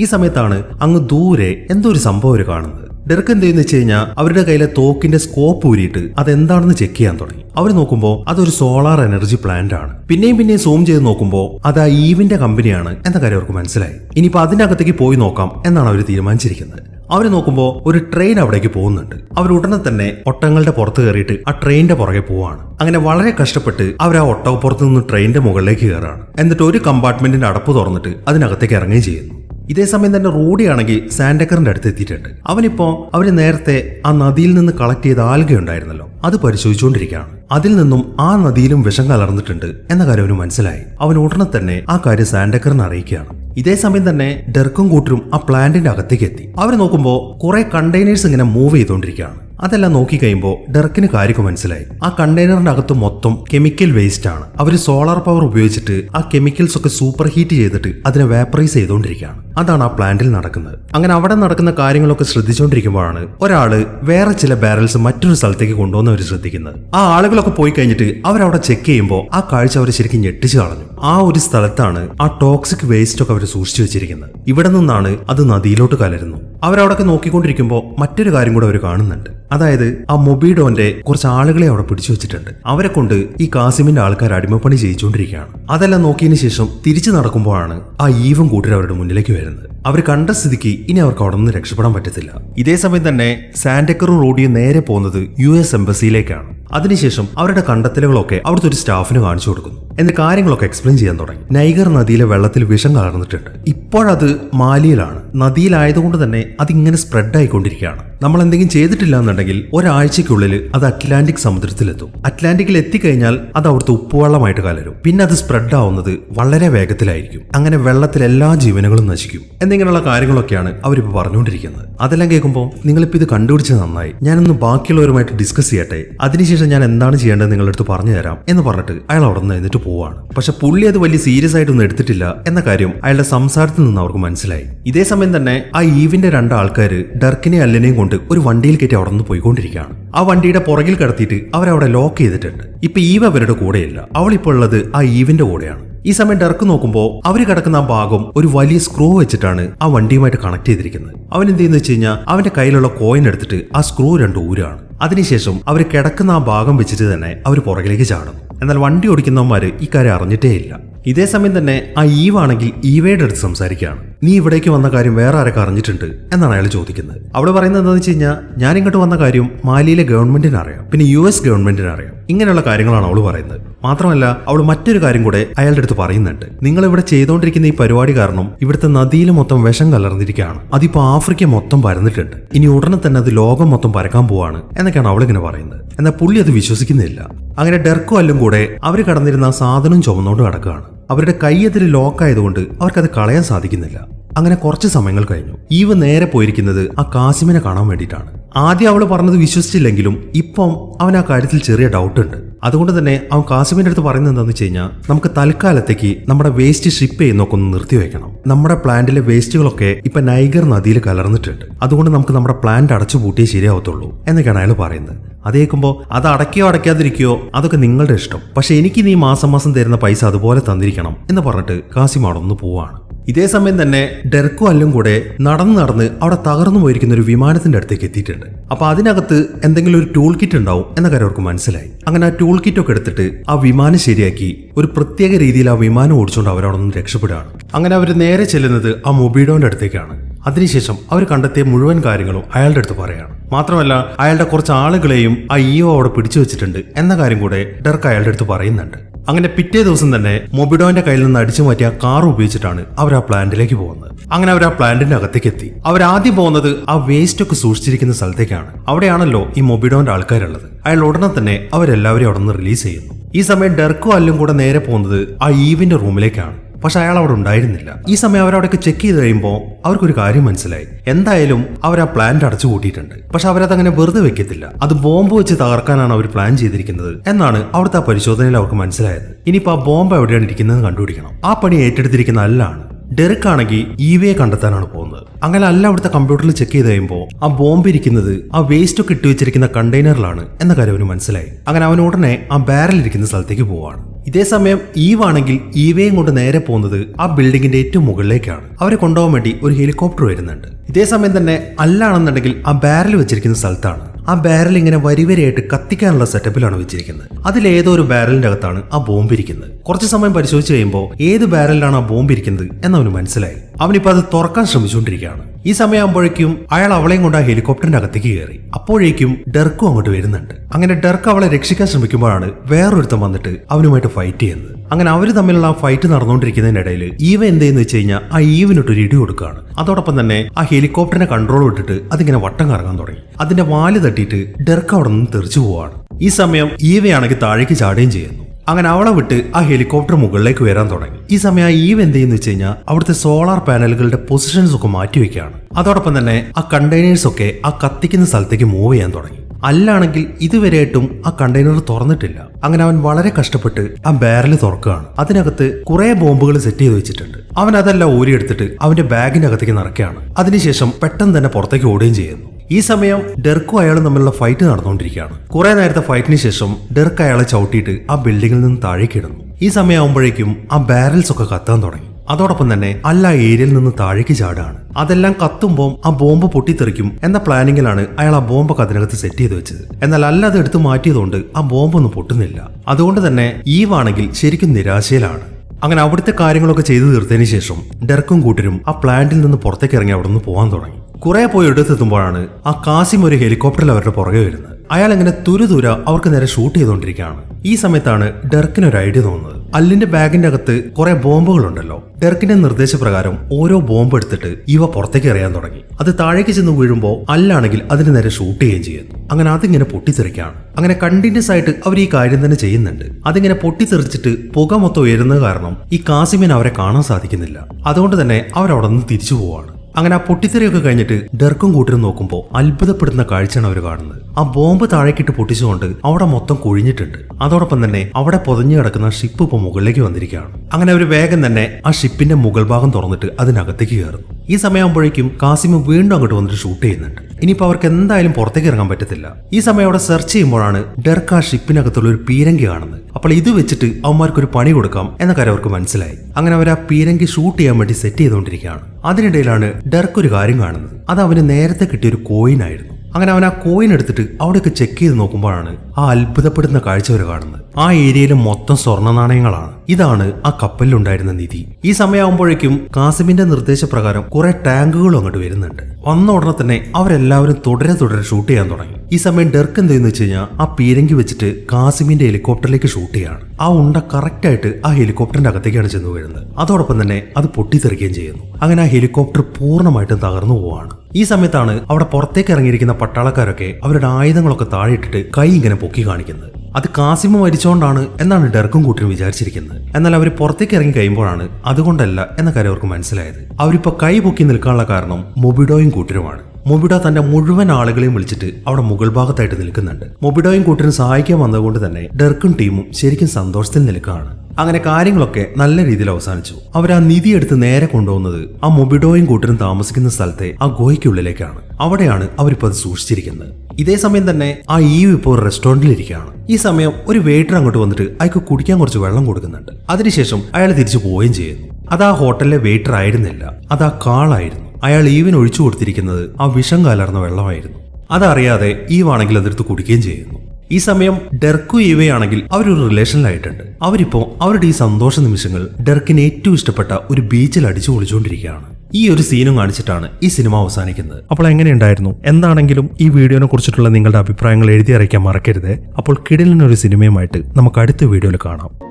ഈ സമയത്താണ് അങ്ങ് ദൂരെ എന്തോ ഒരു സംഭവം അവർ കാണുന്നത്. ഡെർക്ക് എന്ത് ചെയ്യുന്ന വെച്ച് കഴിഞ്ഞാൽ അവരുടെ കയ്യിലെ തോക്കിന്റെ സ്കോപ്പ് ഊരിയിട്ട് അതെന്താണെന്ന് ചെക്ക് ചെയ്യാൻ തുടങ്ങി. അവർ നോക്കുമ്പോൾ അതൊരു സോളാർ എനർജി പ്ലാന്റ് ആണ്. പിന്നെയും പിന്നെയും സൂം ചെയ്ത് നോക്കുമ്പോൾ അത് ആ ഈവിന്റെ കമ്പനിയാണ് എന്ന കാര്യം അവർക്ക് മനസ്സിലായി. ഇനിയിപ്പോൾ അതിനകത്തേക്ക് പോയി നോക്കാം എന്നാണ് അവർ തീരുമാനിച്ചിരിക്കുന്നത്. അവർ നോക്കുമ്പോൾ ഒരു ട്രെയിൻ അവിടേക്ക് പോകുന്നുണ്ട്. അവർ ഉടനെ തന്നെ ഒട്ടങ്ങളുടെ പുറത്ത് കയറിയിട്ട് ആ ട്രെയിനിന്റെ പുറകെ പോവാണ്. അങ്ങനെ വളരെ കഷ്ടപ്പെട്ട് അവർ ആ ഒട്ടകപ്പുറത്ത് നിന്ന് ട്രെയിനിന്റെ മുകളിലേക്ക് കയറാണ്. എന്നിട്ട് ഒരു കമ്പാർട്ട്മെന്റിന്റെ അടപ്പ് തുറന്നിട്ട് അതിനകത്തേക്ക് ഇറങ്ങുകയും ചെയ്യുന്നു. ഇതേ സമയം തന്നെ റോഡിയാണെങ്കിൽ സാൻഡക്കറിന്റെ അടുത്ത് എത്തിയിട്ടുണ്ട്. അവനിപ്പോ അവർ നേരത്തെ ആ നദിയിൽ നിന്ന് കളക്ട് ചെയ്ത ആൽഗ ഉണ്ടായിരുന്നല്ലോ. അത് പരിശോധിച്ചുകൊണ്ടിരിക്കുകയാണ്. അതിൽ നിന്നും ആ നദിയിലും വിഷം കലർന്നിട്ടുണ്ട് എന്ന കാര്യം അവന് മനസ്സിലായി. അവൻ ഉടനെ തന്നെ ആ കാര്യം സാൻഡക്കറിനെ അറിയിക്കുകയാണ്. ഇതേ സമയം തന്നെ ഡെർക്കും കൂട്ടരും ആ പ്ലാന്റിന്റെ അകത്തേക്ക് എത്തി. അവർ നോക്കുമ്പോൾ കുറെ കണ്ടെയ്നേഴ്സ് ഇങ്ങനെ മൂവ് ചെയ്തുകൊണ്ടിരിക്കുകയാണ്. അതെല്ലാം നോക്കി കഴിയുമ്പോൾ ഡെർക്കിന് കാര്യമൊക്കെ മനസ്സിലായി. ആ കണ്ടെയ്നറിന്റെ അകത്ത് മൊത്തം കെമിക്കൽ വേസ്റ്റ് ആണ്. അവർ സോളാർ പവർ ഉപയോഗിച്ചിട്ട് ആ കെമിക്കൽസ് ഒക്കെ സൂപ്പർ ഹീറ്റ് ചെയ്തിട്ട് അതിനെ വേപ്പറൈസ് ചെയ്തുകൊണ്ടിരിക്കുകയാണ്. അതാണ് ആ പ്ലാന്റിൽ നടക്കുന്നത്. അങ്ങനെ അവിടെ നടക്കുന്ന കാര്യങ്ങളൊക്കെ ശ്രദ്ധിച്ചുകൊണ്ടിരിക്കുമ്പോഴാണ് ഒരാൾ വേറെ ചില ബാരൽസ് മറ്റൊരു സ്ഥലത്തേക്ക് കൊണ്ടുവന്നവർ ശ്രദ്ധിക്കുന്നത്. ആ ആളുകളൊക്കെ പോയി കഴിഞ്ഞിട്ട് അവരവിടെ ചെക്ക് ചെയ്യുമ്പോൾ ആ കാഴ്ച അവർ ശരിക്കും ഞെട്ടിച്ചു കളഞ്ഞു. ആ ഒരു സ്ഥലത്താണ് ആ ടോക്സിക് വേസ്റ്റ് ഒക്കെ അവർ സൂക്ഷിച്ചു വെച്ചിരിക്കുന്നത്. ഇവിടെ നിന്നാണ് അത് നദിയിലോട്ട് കലരുന്നു. അവരവിടൊക്കെ നോക്കിക്കൊണ്ടിരിക്കുമ്പോൾ മറ്റൊരു കാര്യം കൂടെ അവർ കാണുന്നുണ്ട്. അതായത് ആ മൊബീഡോന്റെ കുറച്ച് ആളുകളെ അവിടെ പിടിച്ചു വെച്ചിട്ടുണ്ട്. അവരെ കൊണ്ട് ഈ കാസിമിന്റെ ആൾക്കാർ അടിമപ്പണി ചെയ്യിച്ചുകൊണ്ടിരിക്കുകയാണ് അതെല്ലാം നോക്കിയതിനു ശേഷം തിരിച്ചു നടക്കുമ്പോഴാണ് ആ ഈവും കൂട്ടർ അവരുടെ മുന്നിലേക്ക് വരുന്നത്. അവർ കണ്ട സ്ഥിതിക്ക് ഇനി അവർക്ക് അവിടെ നിന്ന് രക്ഷപ്പെടാൻ പറ്റത്തില്ല. ഇതേ സമയം തന്നെ സാന്റക്കറും റോഡിയും നേരെ പോകുന്നത് യു എസ് എംബസിയിലേക്കാണ്. അതിനുശേഷം അവരുടെ കണ്ടെത്തലുകളൊക്കെ അവിടുത്തെ ഒരു സ്റ്റാഫിന് കാണിച്ചു കൊടുക്കുന്നു. എന്ന കാര്യങ്ങളൊക്കെ എക്സ്പ്ലെയിൻ ചെയ്യാൻ തുടങ്ങി. നൈഗർ നദിയിലെ വെള്ളത്തിൽ വിഷം കലർന്നിട്ടുണ്ട്. ഇപ്പോഴത് മാലിയിലാണ്. നദിയിലായതുകൊണ്ട് തന്നെ അതിങ്ങനെ സ്പ്രെഡ് ആയിക്കൊണ്ടിരിക്കുകയാണ്. നമ്മൾ എന്തെങ്കിലും ചെയ്തിട്ടില്ല എന്നുണ്ടെങ്കിൽ ഒരാഴ്ചയ്ക്കുള്ളിൽ അത് അറ്റ്ലാന്റിക് സമുദ്രത്തിലെത്തും. അറ്റ്ലാന്റിക്കിൽ എത്തിക്കഴിഞ്ഞാൽ അത് അവിടുത്തെ ഉപ്പുവെള്ളമായിട്ട് കലരും. പിന്നെ അത് സ്പ്രെഡ് ആവുന്നത് വളരെ വേഗത്തിലായിരിക്കും. അങ്ങനെ വെള്ളത്തിൽ എല്ലാ ജീവനുകളും നശിക്കും. എന്നിങ്ങനെയുള്ള കാര്യങ്ങളൊക്കെയാണ് അവരിപ്പോൾ പറഞ്ഞുകൊണ്ടിരിക്കുന്നത്. അതെല്ലാം കേൾക്കുമ്പോൾ നിങ്ങളിപ്പോൾ ഇത് കണ്ടുപിടിച്ചത് നന്നായി. ഞാനൊന്ന് ബാക്കിയുള്ളവരുമായിട്ട് ഡിസ്കസ് ചെയ്യട്ടെ? അതിനുശേഷം ഞാൻ എന്താണ് ചെയ്യേണ്ടത് നിങ്ങളുടെ അടുത്ത് പറഞ്ഞു തരാം എന്ന് പറഞ്ഞിട്ട് അയാൾ അവിടെ നിന്ന് എന്നിട്ട് പോവാണ്. പക്ഷെ പുള്ളി അത് വലിയ സീരിയസ് ആയിട്ടൊന്നും എടുത്തിട്ടില്ല എന്ന കാര്യം അയാളുടെ സംസാരത്തിൽ നിന്ന് അവർക്ക് മനസ്സിലായി. ഇതേ സമയം തന്നെ ആ ഈവിന്റെ രണ്ട് ആൾക്കാർ ഡർക്കിനെ അല്ലനെയും കൊണ്ട് ഒരു വണ്ടിയിൽ കയറ്റി അവിടെ നിന്ന് പോയിക്കൊണ്ടിരിക്കുകയാണ്. ആ വണ്ടിയുടെ പുറകിൽ കിടത്തിയിട്ട് അവരവിടെ ലോക്ക് ചെയ്തിട്ടുണ്ട്. ഇപ്പൊ ഈവ് അവരുടെ കൂടെയില്ല. അവളിപ്പോൾ ഉള്ളത് ആ ഈവിന്റെ കൂടെയാണ്. ഈ സമയം ഡർക്ക് നോക്കുമ്പോൾ അവർ കിടക്കുന്ന ആ ഭാഗം ഒരു വലിയ സ്ക്രൂ വെച്ചിട്ടാണ് ആ വണ്ടിയുമായിട്ട് കണക്ട് ചെയ്തിരിക്കുന്നത്. അവൻ എന്ത് ചെയ്യുന്ന വെച്ച് കഴിഞ്ഞാൽ അവന്റെ കയ്യിലുള്ള കോയിൻ എടുത്തിട്ട് ആ സ്ക്രൂ രണ്ട് ഊരാണ്. അതിനുശേഷം അവർ കിടക്കുന്ന ആ ഭാഗം വെച്ചിട്ട് തന്നെ അവർ പുറകിലേക്ക് ചാടുന്നു. എന്നാൽ വണ്ടി ഓടിക്കുന്നവന്മാർ ഇക്കാര്യം അറിഞ്ഞിട്ടേ ഇല്ല. ഇതേ സമയം തന്നെ ആ ഈവാണെങ്കിൽ ഈവയുടെ അടുത്ത് സംസാരിക്കുകയാണ്. നീ ഇവിടേക്ക് വന്ന കാര്യം വേറെ ആരൊക്കെ അറിഞ്ഞിട്ടുണ്ട്? എന്നാണ് അയാൾ ചോദിക്കുന്നത്. അവിടെ പറയുന്നത് എന്താണെന്ന് വെച്ച് കഴിഞ്ഞാൽ ഞാൻ ഇങ്ങോട്ട് വന്ന കാര്യം മാലിയിലെ ഗവൺമെന്റിന് അറിയാം. പിന്നെ യു എസ് ഗവൺമെന്റിന് അറിയാം. ഇങ്ങനെയുള്ള കാര്യങ്ങളാണ് അവൾ പറയുന്നത്. മാത്രമല്ല അവൾ മറ്റൊരു കാര്യം കൂടെ അയാളുടെ അടുത്ത് പറയുന്നുണ്ട്. നിങ്ങൾ ഇവിടെ ചെയ്തുകൊണ്ടിരിക്കുന്ന ഈ പരിപാടി കാരണം ഇവിടുത്തെ നദിയിൽ മൊത്തം വിഷം കലർന്നിരിക്കുകയാണ്. അതിപ്പോ ആഫ്രിക്ക മൊത്തം പരന്നിട്ടുണ്ട്. ഇനി ഉടനെ തന്നെ അത് ലോകം മൊത്തം പരക്കാൻ പോവാണ്. എന്നൊക്കെയാണ് അവളിങ്ങനെ പറയുന്നത്. എന്നാൽ പുള്ളി അത് വിശ്വസിക്കുന്നില്ല. അങ്ങനെ ഡെർക്കോ അല്ലും കൂടെ അവർ കടന്നിരുന്ന സാധനം ചുമന്നുകൊണ്ട് കിടക്കുകയാണ് അവരുടെ കൈ അതിൽ ലോക്കായതുകൊണ്ട് അവർക്കത് കളയാൻ സാധിക്കുന്നില്ല. അങ്ങനെ കുറച്ച് സമയങ്ങൾ കഴിഞ്ഞു. ഈവ് നേരെ പോയിരിക്കുന്നത് ആ കാസിമിനെ കാണാൻ വേണ്ടിയിട്ടാണ്. ആദ്യം അവൾ പറഞ്ഞത് വിശ്വസിച്ചില്ലെങ്കിലും ഇപ്പം അവൻ ആ കാര്യത്തിൽ ചെറിയ ഡൗട്ട് ഉണ്ട്. അതുകൊണ്ട് തന്നെ അവൻ കാസിമിന്റെ അടുത്ത് പറയുന്നത് എന്താണെന്ന് വെച്ച് കഴിഞ്ഞാൽ നമുക്ക് തൽക്കാലത്തേക്ക് നമ്മുടെ വേസ്റ്റ് ഷിപ്പ് ചെയ്യുന്നൊക്കെ ഒന്ന് നിർത്തി വെക്കണം. നമ്മുടെ പ്ലാന്റിലെ വേസ്റ്റുകളൊക്കെ ഇപ്പൊ നൈഗർ നദിയിൽ കലർന്നിട്ടുണ്ട്. അതുകൊണ്ട് നമുക്ക് നമ്മുടെ പ്ലാന്റ് അടച്ചുപൂട്ടിയേ ശരിയാവത്തുള്ളൂ എന്നൊക്കെയാണ് അയാൾ പറയുന്നത്. അത് കേൾക്കുമ്പോൾ അത് അടയ്ക്കോ അടയ്ക്കാതിരിക്കുകയോ അതൊക്കെ നിങ്ങളുടെ ഇഷ്ടം. പക്ഷെ എനിക്ക് നീ മാസം മാസം തരുന്ന പൈസ അതുപോലെ തന്നിരിക്കണം എന്ന് പറഞ്ഞിട്ട് കാസിം അവിടെ പോവാണ്. ഇതേ സമയം തന്നെ ഡെർക്കോ അല്ലും കൂടെ നടന്ന് നടന്ന് അവിടെ തകർന്നു പോയിരിക്കുന്ന ഒരു വിമാനത്തിന്റെ അടുത്തേക്ക് എത്തിയിട്ടുണ്ട്. അപ്പൊ അതിനകത്ത് എന്തെങ്കിലും ഒരു ടൂൾ കിറ്റ് ഉണ്ടാവും എന്ന കാര്യം അവർക്ക് മനസ്സിലായി. അങ്ങനെ ആ ടൂൾ കിറ്റ് ഒക്കെ എടുത്തിട്ട് ആ വിമാനം ശരിയാക്കി ഒരു പ്രത്യേക രീതിയിൽ ആ വിമാനം ഓടിച്ചുകൊണ്ട് അവരവിടെ നിന്ന് രക്ഷപ്പെടുകയാണ്. അങ്ങനെ അവർ നേരെ ചെല്ലുന്നത് ആ മൊബീഡോന്റെ അടുത്തേക്കാണ്. അതിനുശേഷം അവർ കണ്ടെത്തിയ മുഴുവൻ കാര്യങ്ങളും അയാളുടെ അടുത്ത് പറയാണ് മാത്രമല്ല അയാളുടെ കുറച്ച് ആളുകളെയും ആ ഇഒ അവിടെ പിടിച്ചു വെച്ചിട്ടുണ്ട് എന്ന കാര്യം കൂടെ ഡർക്ക് അയാളുടെ അടുത്ത് പറയുന്നുണ്ട്. അങ്ങനെ പിറ്റേ ദിവസം തന്നെ മൊബിഡോന്റെ കയ്യിൽ നിന്ന് അടിച്ചു മാറ്റിയ കാർ ഉപയോഗിച്ചിട്ടാണ് അവർ ആ പ്ലാന്റിലേക്ക് പോകുന്നത്. അങ്ങനെ അവർ ആ പ്ലാന്റിന്റെ അകത്തേക്ക് എത്തി. ആദ്യം പോകുന്നത് ആ വേസ്റ്റ് ഒക്കെ സൂക്ഷിച്ചിരിക്കുന്ന സ്ഥലത്തേക്കാണ്. അവിടെയാണല്ലോ ഈ മൊബിഡോന്റെ ആൾക്കാരുള്ളത്. അയാൾ ഉടനെ തന്നെ അവരെല്ലാവരെയും അവിടെ നിന്ന് റിലീസ് ചെയ്യുന്നു. ഈ സമയം ഡെർക്കോ അല്ലും കൂടെ നേരെ പോകുന്നത് ആ ഈവിന്റെ റൂമിലേക്കാണ് പക്ഷെ അയാൾ അവിടെ ഉണ്ടായിരുന്നില്ല. ഈ സമയം അവരവിടെയൊക്കെ ചെക്ക് ചെയ്ത് കഴിയുമ്പോൾ അവർക്കൊരു കാര്യം മനസ്സിലായി. എന്തായാലും അവർ ആ പ്ലാന്റ് അടച്ചു കൂട്ടിയിട്ടുണ്ട്. പക്ഷെ അവരതങ്ങനെ വെറുതെ വെക്കത്തില്ല. അത് ബോംബ് വെച്ച് തകർക്കാനാണ് അവർ പ്ലാൻ ചെയ്തിരിക്കുന്നത് എന്നാണ് അവിടുത്തെ ആ പരിശോധനയിൽ അവർക്ക് മനസ്സിലായത്. ഇനിയിപ്പോൾ ആ ബോംബ് എവിടെയാണ് ഇരിക്കുന്നത് കണ്ടുപിടിക്കണം. ആ പണി ഏറ്റെടുത്തിരിക്കുന്ന അല്ലാണ്. ഡെറിക് ആണെങ്കിൽ ഇവയെ കണ്ടെത്താനാണ് പോകുന്നത്. അങ്ങനെ അല്ല അവിടുത്തെ കമ്പ്യൂട്ടറിൽ ചെക്ക് ചെയ്ത് കഴിയുമ്പോൾ ആ ബോംബ് ഇരിക്കുന്നത് ആ വേസ്റ്റ് ഒക്കെ ഇട്ടുവെച്ചിരിക്കുന്ന കണ്ടെയ്നറിലാണ് എന്ന കാര്യം അവന് മനസ്സിലായി. അങ്ങനെ അവൻ ഉടനെ ആ ബാരൽ ഇരിക്കുന്ന സ്ഥലത്തേക്ക് പോവാണ്. ഇതേ സമയം ഈവാണെങ്കിൽ ഈവയും കൊണ്ട് നേരെ പോകുന്നത് ആ ബിൽഡിങ്ങിന്റെ ഏറ്റവും മുകളിലേക്കാണ്. അവരെ കൊണ്ടുപോകാൻ വേണ്ടി ഒരു ഹെലികോപ്റ്റർ വരുന്നുണ്ട്. ഇതേ സമയം തന്നെ അല്ലാണെന്നുണ്ടെങ്കിൽ ആ ബാരൽ വെച്ചിരിക്കുന്ന സ്ഥലത്താണ്. ആ ബാരൽ ഇങ്ങനെ വരിവരിയായിട്ട് കത്തിക്കാനുള്ള സെറ്റപ്പിലാണ് വെച്ചിരിക്കുന്നത്. അതിലേതോ ഒരു ബാരലിന്റെ അകത്താണ് ആ ബോംബ് ഇരിക്കുന്നത്. കുറച്ച് സമയം പരിശോധിച്ച് കഴിയുമ്പോൾ ഏത് ബാരലിലാണ് ആ ബോംബ് ഇരിക്കുന്നത് എന്നവന് മനസ്സിലായി. അവനിപ്പോ അത് തുറക്കാൻ ശ്രമിച്ചുകൊണ്ടിരിക്കുകയാണ്. ഈ സമയമാകുമ്പോഴേക്കും അയാൾ അവളെയും കൊണ്ട് ആ ഹെലികോപ്റ്ററിന്റെ അകത്തേക്ക് കയറി. അപ്പോഴേക്കും ഡെർക്കും അങ്ങോട്ട് വരുന്നുണ്ട്. അങ്ങനെ ഡെർക്ക് അവളെ രക്ഷിക്കാൻ ശ്രമിക്കുമ്പോഴാണ് വേറൊരുത്തം വന്നിട്ട് അവനുമായിട്ട് ഫൈറ്റ് ചെയ്യുന്നത്. അങ്ങനെ അവർ തമ്മിലുള്ള ആ ഫൈറ്റ് നടന്നുകൊണ്ടിരിക്കുന്നതിനിടയിൽ ഈവ എന്ത് ചെയ്യുന്ന വെച്ച് കഴിഞ്ഞാൽ ആ ഈവിനൊട്ട് ഒരു ഇടി കൊടുക്കുകയാണ്. അതോടൊപ്പം തന്നെ ആ ഹെലികോപ്റ്ററിനെ കൺട്രോൾ വിട്ടിട്ട് അതിങ്ങനെ വട്ടം കറങ്ങാൻ തുടങ്ങി. അതിന്റെ വാൽ തട്ടിയിട്ട് ഡെർക്ക് അവിടെ നിന്ന് തെറിച്ചു പോവാണ് ഈ സമയം ഈവയാണെങ്കിൽ താഴേക്ക് ചാടുകയും ചെയ്യുന്നു. അങ്ങനെ അവളെ വിട്ട് ആ ഹെലികോപ്റ്റർ മുകളിലേക്ക് വരാൻ തുടങ്ങി. ഈ സമയം ഈവ് എന്ത് ചെയ്യുന്ന വെച്ച് കഴിഞ്ഞാൽ അവിടുത്തെ സോളാർ പാനലുകളുടെ പൊസിഷൻസ് ഒക്കെ മാറ്റിവെക്കുകയാണ് അതോടൊപ്പം തന്നെ ആ കണ്ടെയ്നേഴ്സ് ഒക്കെ ആ കത്തിക്കുന്ന സ്ഥലത്തേക്ക് മൂവ് ചെയ്യാൻ തുടങ്ങി. അല്ലാണെങ്കിൽ ഇതുവരെയായിട്ടും ആ കണ്ടെയ്നർ തുറന്നിട്ടില്ല. അങ്ങനെ അവൻ വളരെ കഷ്ടപ്പെട്ട് ആ ബാരൽ തുറക്കുകയാണ്. അതിനകത്ത് കുറെ ബോംബുകൾ സെറ്റ് ചെയ്ത് വെച്ചിട്ടുണ്ട്. അവൻ അതെല്ലാം ഓരിയെടുത്തിട്ട് അവന്റെ ബാഗിനകത്തേക്ക് നിറയ്ക്കുകയാണ്. അതിനുശേഷം പെട്ടെന്ന് തന്നെ പുറത്തേക്ക് ഓടുകയും ചെയ്യുന്നു. ഈ സമയം ഡെർക്കും അയാളും തമ്മിലുള്ള ഫൈറ്റ് നടന്നുകൊണ്ടിരിക്കുകയാണ്. കുറെ നേരത്തെ ഫൈറ്റിന് ശേഷം ഡെർക്ക് അയാളെ ചവിട്ടിയിട്ട് ആ ബിൽഡിങ്ങിൽ നിന്ന് താഴേക്ക് ഇടുന്നു. ഈ സമയമാകുമ്പോഴേക്കും ആ ബാരൽസ് ഒക്കെ കത്താൻ തുടങ്ങി. അതോടൊപ്പം തന്നെ അല്ല ഏരിയയിൽ നിന്ന് താഴേക്ക് ചാടുകയാണ് അതെല്ലാം കത്തുമ്പോൾ ആ ബോംബ് പൊട്ടിത്തെറിക്കും എന്ന പ്ലാനിങ്ങിലാണ് അയാൾ ആ ബോംബൊക്കെ അതിനകത്ത് സെറ്റ് ചെയ്ത് വെച്ചത്. എന്നാൽ അല്ല അത് എടുത്ത് മാറ്റിയതുകൊണ്ട് ആ ബോംബൊന്നും പൊട്ടുന്നില്ല. അതുകൊണ്ട് തന്നെ ഈവാണെങ്കിൽ ശരിക്കും നിരാശയിലാണ്. അങ്ങനെ അവിടുത്തെ കാര്യങ്ങളൊക്കെ ചെയ്തു തീർത്തതിന് ശേഷം ഡെർക്കും കൂട്ടരും ആ പ്ലാന്റിൽ നിന്ന് പുറത്തേക്ക് ഇറങ്ങി അവിടെ നിന്ന് പോകാൻ തുടങ്ങി. കുറെ പോയി എടുത്തെത്തുമ്പോഴാണ് ആ കാസിം ഒരു ഹെലികോപ്റ്ററിൽ അവരുടെ പുറകെ വരുന്നത്. അയാൾ അങ്ങനെ തുരുതുര അവർക്ക് നേരെ ഷൂട്ട് ചെയ്തുകൊണ്ടിരിക്കുകയാണ്. ഈ സമയത്താണ് ഡെർക്കിന് ഒരു ഐഡിയ തോന്നുന്നത്. അല്ലിന്റെ ബാഗിന്റെ അകത്ത് കുറെ ബോംബുകളുണ്ടല്ലോ ഡെർക്കിന്റെ നിർദ്ദേശപ്രകാരം ഓരോ ബോംബ് എടുത്തിട്ട് ഇവ പുറത്തേക്ക് എറിയാൻ തുടങ്ങി. അത് താഴേക്ക് ചെന്ന് വീഴുമ്പോൾ അല്ലാണെങ്കിൽ അതിന് നേരെ ഷൂട്ട് ചെയ്യുകയും ചെയ്യുന്നു അങ്ങനെ അതിങ്ങനെ പൊട്ടിത്തെറിക്കുകയാണ്. അങ്ങനെ കണ്ടിന്യൂസ് ആയിട്ട് അവർ ഈ കാര്യം തന്നെ ചെയ്യുന്നുണ്ട്. അതിങ്ങനെ പൊട്ടിത്തെറിച്ചിട്ട് പുക മൊത്തം ഉയരുന്നത് കാരണം ഈ കാസിമിന് അവരെ കാണാൻ സാധിക്കുന്നില്ല. അതുകൊണ്ട് തന്നെ അവരവിടെ നിന്ന് തിരിച്ചു പോവാണ്. അങ്ങനെ ആ പൊട്ടിത്തെറിയൊക്കെ കഴിഞ്ഞിട്ട് ഡെർക്കും കൂട്ടരും നോക്കുമ്പോൾ അത്ഭുതപ്പെടുന്ന കാഴ്ചയാണ് അവർ കാണുന്നത്. ആ ബോംബ് താഴേക്കിട്ട് പൊട്ടിച്ചുകൊണ്ട് അവിടെ മൊത്തം കൊഴിഞ്ഞിട്ടുണ്ട്. അതോടൊപ്പം തന്നെ അവിടെ പൊതഞ്ഞു കിടക്കുന്ന ഷിപ്പ് ഇപ്പോൾ മുകളിലേക്ക് വന്നിരിക്കുകയാണ്. അങ്ങനെ അവർ വേഗം തന്നെ ആ ഷിപ്പിന്റെ മുകൾ ഭാഗം തുറന്നിട്ട് അതിനകത്തേക്ക് കയറുന്നു. ഈ സമയമാകുമ്പോഴേക്കും കാസിം വീണ്ടും അങ്ങോട്ട് വന്നിട്ട് ഷൂട്ട് ചെയ്യുന്നുണ്ട്. ഇനിയിപ്പോൾ അവർക്ക് എന്തായാലും പുറത്തേക്ക് ഇറങ്ങാൻ പറ്റത്തില്ല. ഈ സമയം അവിടെ സെർച്ച് ചെയ്യുമ്പോഴാണ് ഡെർക്ക ഷിപ്പിനകത്തുള്ള ഒരു പീരങ്കി കാണുന്നത്. അപ്പോൾ ഇത് വെച്ചിട്ട് അവന്മാർക്ക് ഒരു പണി കൊടുക്കാം എന്ന കാര്യം അവർക്ക് മനസ്സിലായി. അങ്ങനെ അവർ ആ പീരങ്കി ഷൂട്ട് ചെയ്യാൻ വേണ്ടി സെറ്റ് ചെയ്തുകൊണ്ടിരിക്കുകയാണ്. അതിനിടയിലാണ് ഡെർക്ക് ഒരു കാര്യം കാണുന്നത്. അത് അവന് നേരത്തെ കിട്ടിയ ഒരു കോയിൻ ആയിരുന്നു. അങ്ങനെ അവൻ ആ കോയിൻ എടുത്തിട്ട് അവിടെയൊക്കെ ചെക്ക് ചെയ്ത് നോക്കുമ്പോഴാണ് ആ അത്ഭുതപ്പെടുന്ന കാഴ്ച അവർ കാണുന്നത്. ആ ഏരിയയിൽ മൊത്തം സ്വർണ നാണയങ്ങളാണ് ഇതാണ് ആ കപ്പലിൽ ഉണ്ടായിരുന്ന നിധി. ഈ സമയമാകുമ്പോഴേക്കും കാസിമിന്റെ നിർദ്ദേശപ്രകാരം കുറെ ടാങ്കുകളും അങ്ങോട്ട് വരുന്നുണ്ട്. വന്ന ഉടനെ തന്നെ അവരെല്ലാവരും തുടരെ തുടരെ ഷൂട്ട് ചെയ്യാൻ തുടങ്ങി. ഈ സമയം ഡെർക്ക് എന്ത് ചെയ്യുന്ന വെച്ച് കഴിഞ്ഞാൽ ആ പീരങ്കി വെച്ചിട്ട് കാസിമിന്റെ ഹെലികോപ്റ്ററിലേക്ക് ഷൂട്ട് ചെയ്യാണ്. ആ ഉണ്ട കറക്റ്റ് ആയിട്ട് ആ ഹെലികോപ്റ്ററിന്റെ അകത്തേക്കാണ് ചെന്ന് വീഴുന്നത്. അതോടൊപ്പം തന്നെ അത് പൊട്ടിത്തെറിക്കുകയും ചെയ്യുന്നു. അങ്ങനെ ആ ഹെലികോപ്റ്റർ പൂർണമായിട്ടും തകർന്നു പോവാണ്. ഈ സമയത്താണ് അവിടെ പുറത്തേക്ക് ഇറങ്ങിയിരിക്കുന്ന പട്ടാളക്കാരൊക്കെ അവരുടെ ആയുധങ്ങളൊക്കെ താഴെയിട്ടിട്ട് കൈ ഇങ്ങനെ പൊക്കി കാണിക്കുന്നത്. അത് കാസിമ മരിച്ചോണ്ടാണ് എന്നാണ് ഡെർക്കും കൂട്ടിനും വിചാരിച്ചിരിക്കുന്നത്. എന്നാൽ അവർ പുറത്തേക്ക് ഇറങ്ങി കഴിയുമ്പോഴാണ് അതുകൊണ്ടല്ല എന്ന കാര്യം അവർക്ക് മനസ്സിലായത്. അവരിപ്പോ കൈ പൊക്കി നിൽക്കാനുള്ള കാരണം മൊബിഡോയും കൂട്ടരുമാണ്. മൊബിഡോ തന്റെ മുഴുവൻ ആളുകളെയും വിളിച്ചിട്ട് അവിടെ മുകൾ ഭാഗത്തായിട്ട് നിൽക്കുന്നുണ്ട്. മൊബിഡോയും കൂട്ടരും സഹായിക്കാൻ വന്നതുകൊണ്ട് തന്നെ ഡെർക്കും ടീമും ശരിക്കും സന്തോഷത്തിൽ നിൽക്കുകയാണ്. അങ്ങനെ കാര്യങ്ങളൊക്കെ നല്ല രീതിയിൽ അവസാനിച്ചു. അവർ ആ നിധി എടുത്ത് നേരെ കൊണ്ടുപോകുന്നത് ആ മൊബിഡോയും കൂട്ടരും താമസിക്കുന്ന സ്ഥലത്തെ ആ ഗോയ്ക്കുള്ളിലേക്കാണ് അവിടെയാണ് അവരിപ്പോൾ അത് സൂക്ഷിച്ചിരിക്കുന്നത്. ഇതേ സമയം തന്നെ ആ ഈവ് ഇപ്പോൾ റെസ്റ്റോറന്റിൽ ഇരിക്കുകയാണ്. ഈ സമയം ഒരു വെയിറ്റർ അങ്ങോട്ട് വന്നിട്ട് അയാൾക്ക് കുടിക്കാൻ കുറച്ച് വെള്ളം കൊടുക്കുന്നുണ്ട്. അതിനുശേഷം അയാൾ തിരിച്ചു പോവുകയും ചെയ്യുന്നു. അത് ആ ഹോട്ടലിലെ വെയിറ്റർ ആയിരുന്നില്ല. അത് ആ കാളായിരുന്നു. അയാൾ ഈവിന് ഒഴിച്ചു കൊടുത്തിരിക്കുന്നത് ആ വിഷം കലർന്ന വെള്ളമായിരുന്നു. അതറിയാതെ ഈവാണെങ്കിൽ അതെടുത്ത് കുടിക്കുകയും ചെയ്യുന്നു. ഈ സമയം ഡെർക്കു ഈവയാണെങ്കിൽ അവരൊരു റിലേഷനിലായിട്ടുണ്ട്. അവരിപ്പോ അവരുടെ ഈ സന്തോഷ നിമിഷങ്ങൾ ഡെർക്കിന് ഏറ്റവും ഇഷ്ടപ്പെട്ട ഒരു ബീച്ചിൽ അടിച്ചു പൊളിച്ചുകൊണ്ടിരിക്കുകയാണ്. ഈ ഒരു സീനും കാണിച്ചിട്ടാണ് ഈ സിനിമ അവസാനിക്കുന്നത്. അപ്പോൾ എങ്ങനെയുണ്ടായിരുന്നു? എന്താണെങ്കിലും ഈ വീഡിയോനെ കുറിച്ചിട്ടുള്ള നിങ്ങളുടെ അഭിപ്രായങ്ങൾ എഴുതി അറിയിക്കാൻ മറക്കരുത്. അപ്പോൾ കിടലിനൊരു സിനിമയുമായിട്ട് നമുക്ക് അടുത്ത വീഡിയോയിൽ കാണാം.